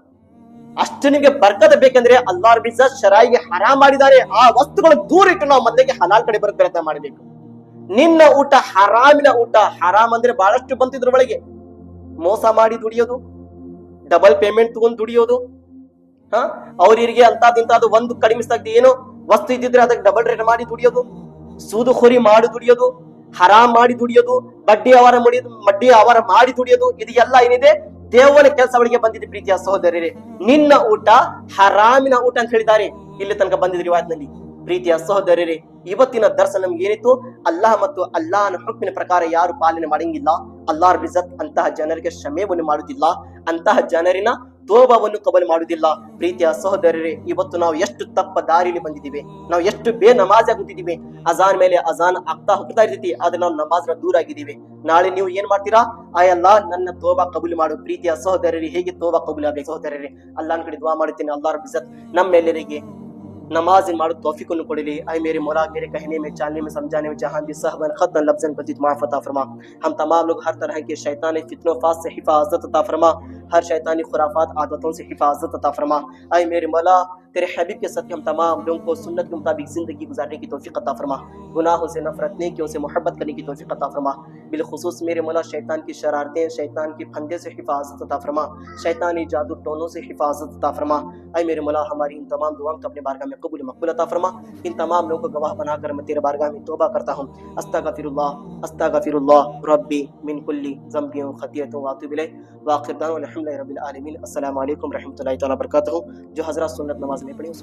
ಅಷ್ಟು ನಿಮ್ಗೆ ಬರ್ಕದ ಬೇಕಂದ್ರೆ ಅಲ್ಲಾರ್ ಬಿಸ ಶರಾಯಿಗೆ ಹರಾಮ್ ಮಾಡಿದ್ದಾರೆ. ಆ ವಸ್ತುಗಳು ದೂರ ಇಟ್ಟು ನಾವು ಮೊದಲಿಗೆ ಹಲಾಲ್ ಕಡೆ ಬರೋ ಪ್ರಯತ್ನ ಮಾಡಬೇಕು. ನಿನ್ನ ಊಟ ಹರಾಮಿನ ಊಟ, ಹರಾಮ್ ಅಂದ್ರೆ ಬಹಳಷ್ಟು ಬಂತಿದ್ರ ಒಳಗೆ. ಮೋಸ ಮಾಡಿ ದುಡಿಯೋದು ಡಬಲ್ ಪೇಮೆಂಟ್ ತಗೊಂಡು ದುಡಿಯೋದು, ಹ? ಅವ್ರಿಗೆ ಅಂತಾದಿಂತ ಅದು ಒಂದು ಕಡಿಮೆ ಸಾಕ್ತಿ ಏನು ವಸ್ತು ಇದ್ದಿದ್ರೆ ಅದಕ್ಕೆ ಡಬಲ್ ರೇಟ್ ಮಾಡಿ ದುಡಿಯೋದು ಸೂದುಖೋರಿ ಮಾಡಿ ದುಡಿಯೋದು, ಹರಾಮ್ ಮಾಡಿ ದುಡಿಯೋದು, ಬಡ್ಡಿ ಅವರ ಮುಡಿಯೋದು ಬಡ್ಡಿ ಅವರ ಮಾಡಿ ದುಡಿಯೋದು ಇದು ಎಲ್ಲ ಏನಿದೆ? ದೇವನ ಕೆಲಸಗಳಿಗೆ ಬಂದಿದೆ ಪ್ರೀತಿಯ ಸಹೋದರರೇ, ನಿನ್ನ ಊಟ ಹರಾಮಿನ ಊಟ ಅಂತ ಹೇಳಿದ್ದಾರೆ. ಇಲ್ಲಿ ತನಕ ಬಂದಿದ್ರಿ ವಾದ್ನಲ್ಲಿ ಪ್ರೀತಿಯ ಸಹೋದರರೇ, ಇವತ್ತಿನ ದರ್ಶನ ನಮ್ಗೆ ಏನಿತ್ತು? ಅಲ್ಲಾಹ ಮತ್ತು ಅಲ್ಲಾಹನ ಹುಕ್ಕಿನ ಪ್ರಕಾರ ಯಾರು ಪಾಲನೆ ಮಾಡಂಗಿಲ್ಲ, ಅಲ್ಲಾಹ್ ಬಿಜತ್ ಅಂತಹ ಜನರಿಗೆ ಶ್ರಮೆವನ್ನು ಮಾಡುವುದಿಲ್ಲ, ಅಂತಹ ಜನರಿನ ತೋಬವನ್ನು ಕಬಲು ಮಾಡುವುದಿಲ್ಲ. ಪ್ರೀತಿಯ ಸಹೋದರರೇ, ಇವತ್ತು ನಾವು ಎಷ್ಟು ತಪ್ಪ ದಾರಿಲಿ ಬಂದಿದ್ದೀವಿ, ನಾವು ಎಷ್ಟು ಬೇ ನಮಾಜ್ ಆಗುತ್ತಿದ್ದೀವಿ. ಅಜಾನ್ ಮೇಲೆ ಅಜಾನ್ ಆಗ್ತಾ ಹೋಗ್ತಾ ಇರ್ತೈತಿ, ಆದ್ರೆ ನಾವು ನಮಾಜ್ನ ದೂರ ಆಗಿದ್ದೀವಿ. ನಾಳೆ ನೀವು ಏನ್ ಮಾಡ್ತೀರಾ? ಆಯಲ್ಲ, ನನ್ನ ತೋಬಾ ಕಬೂಲಿ ಮಾಡು. ಪ್ರೀತಿಯ ಸಹೋದರರಿ, ಹೇಗೆ ತೋಬಾ ಕಬೂಲಿ ಆಗಬೇಕು ಸಹೋದರರಿ? ಅಲ್ಲಾಹ್ ಕಡೆ ದುವಾ ಮಾಡುತ್ತೇನೆ. ಅಲ್ಲಾರ ಬಿಜತ್ ನಮ್ಮೆಲ್ಲರಿಗೆ नमाज़ मारो तौफीक को कोड़े आए मेरे मौला, मेरे कहने में चालने में, समझाने में, जहाँ भी सहबन खतन लफ्जन माफता फरमा। हम तमाम लोग हर तरह के शैतानी फितनों, फास से हिफाजत अता फरमा। हर शैतानी खुराफात, आदतों से हिफाजत अता फरमा। आए मेरे मौला, तेरे हबीब के सत्य हम तमाम लोगों को सुन्नत के मुताबिक ज़िंदगी गुजारने की तौफीक अता फरमा। गुनाहों से नफरत, नेकियों से मोहब्बत करने की तौफीक अता फरमा। बिलखसूस मेरे मौला, शैतान की शरारतें, शैतान के फंदे से हिफाजत अता फरमा। शैतानी जादू टोनों से हिफाजत अता फरमा। अय मेरे मौला, हमारी इन तमाम दुआओं को अपने बारगाह में نے قبول مقبول عطا فرما۔ ان تمام لوگوں کو گواہ بنا کر میں تیرے بارگاہ میں توبہ کرتا ہوں۔ استغفر اللہ استغفر اللہ ربی من کل ذنبی و خطیت و واتب الیہ۔ واخر دعوانا الحمد للہ رب العالمین۔ السلام علیکم ورحمۃ اللہ تعالی وبرکاتہ۔ جو حضرات سنت نماز میں پڑھیں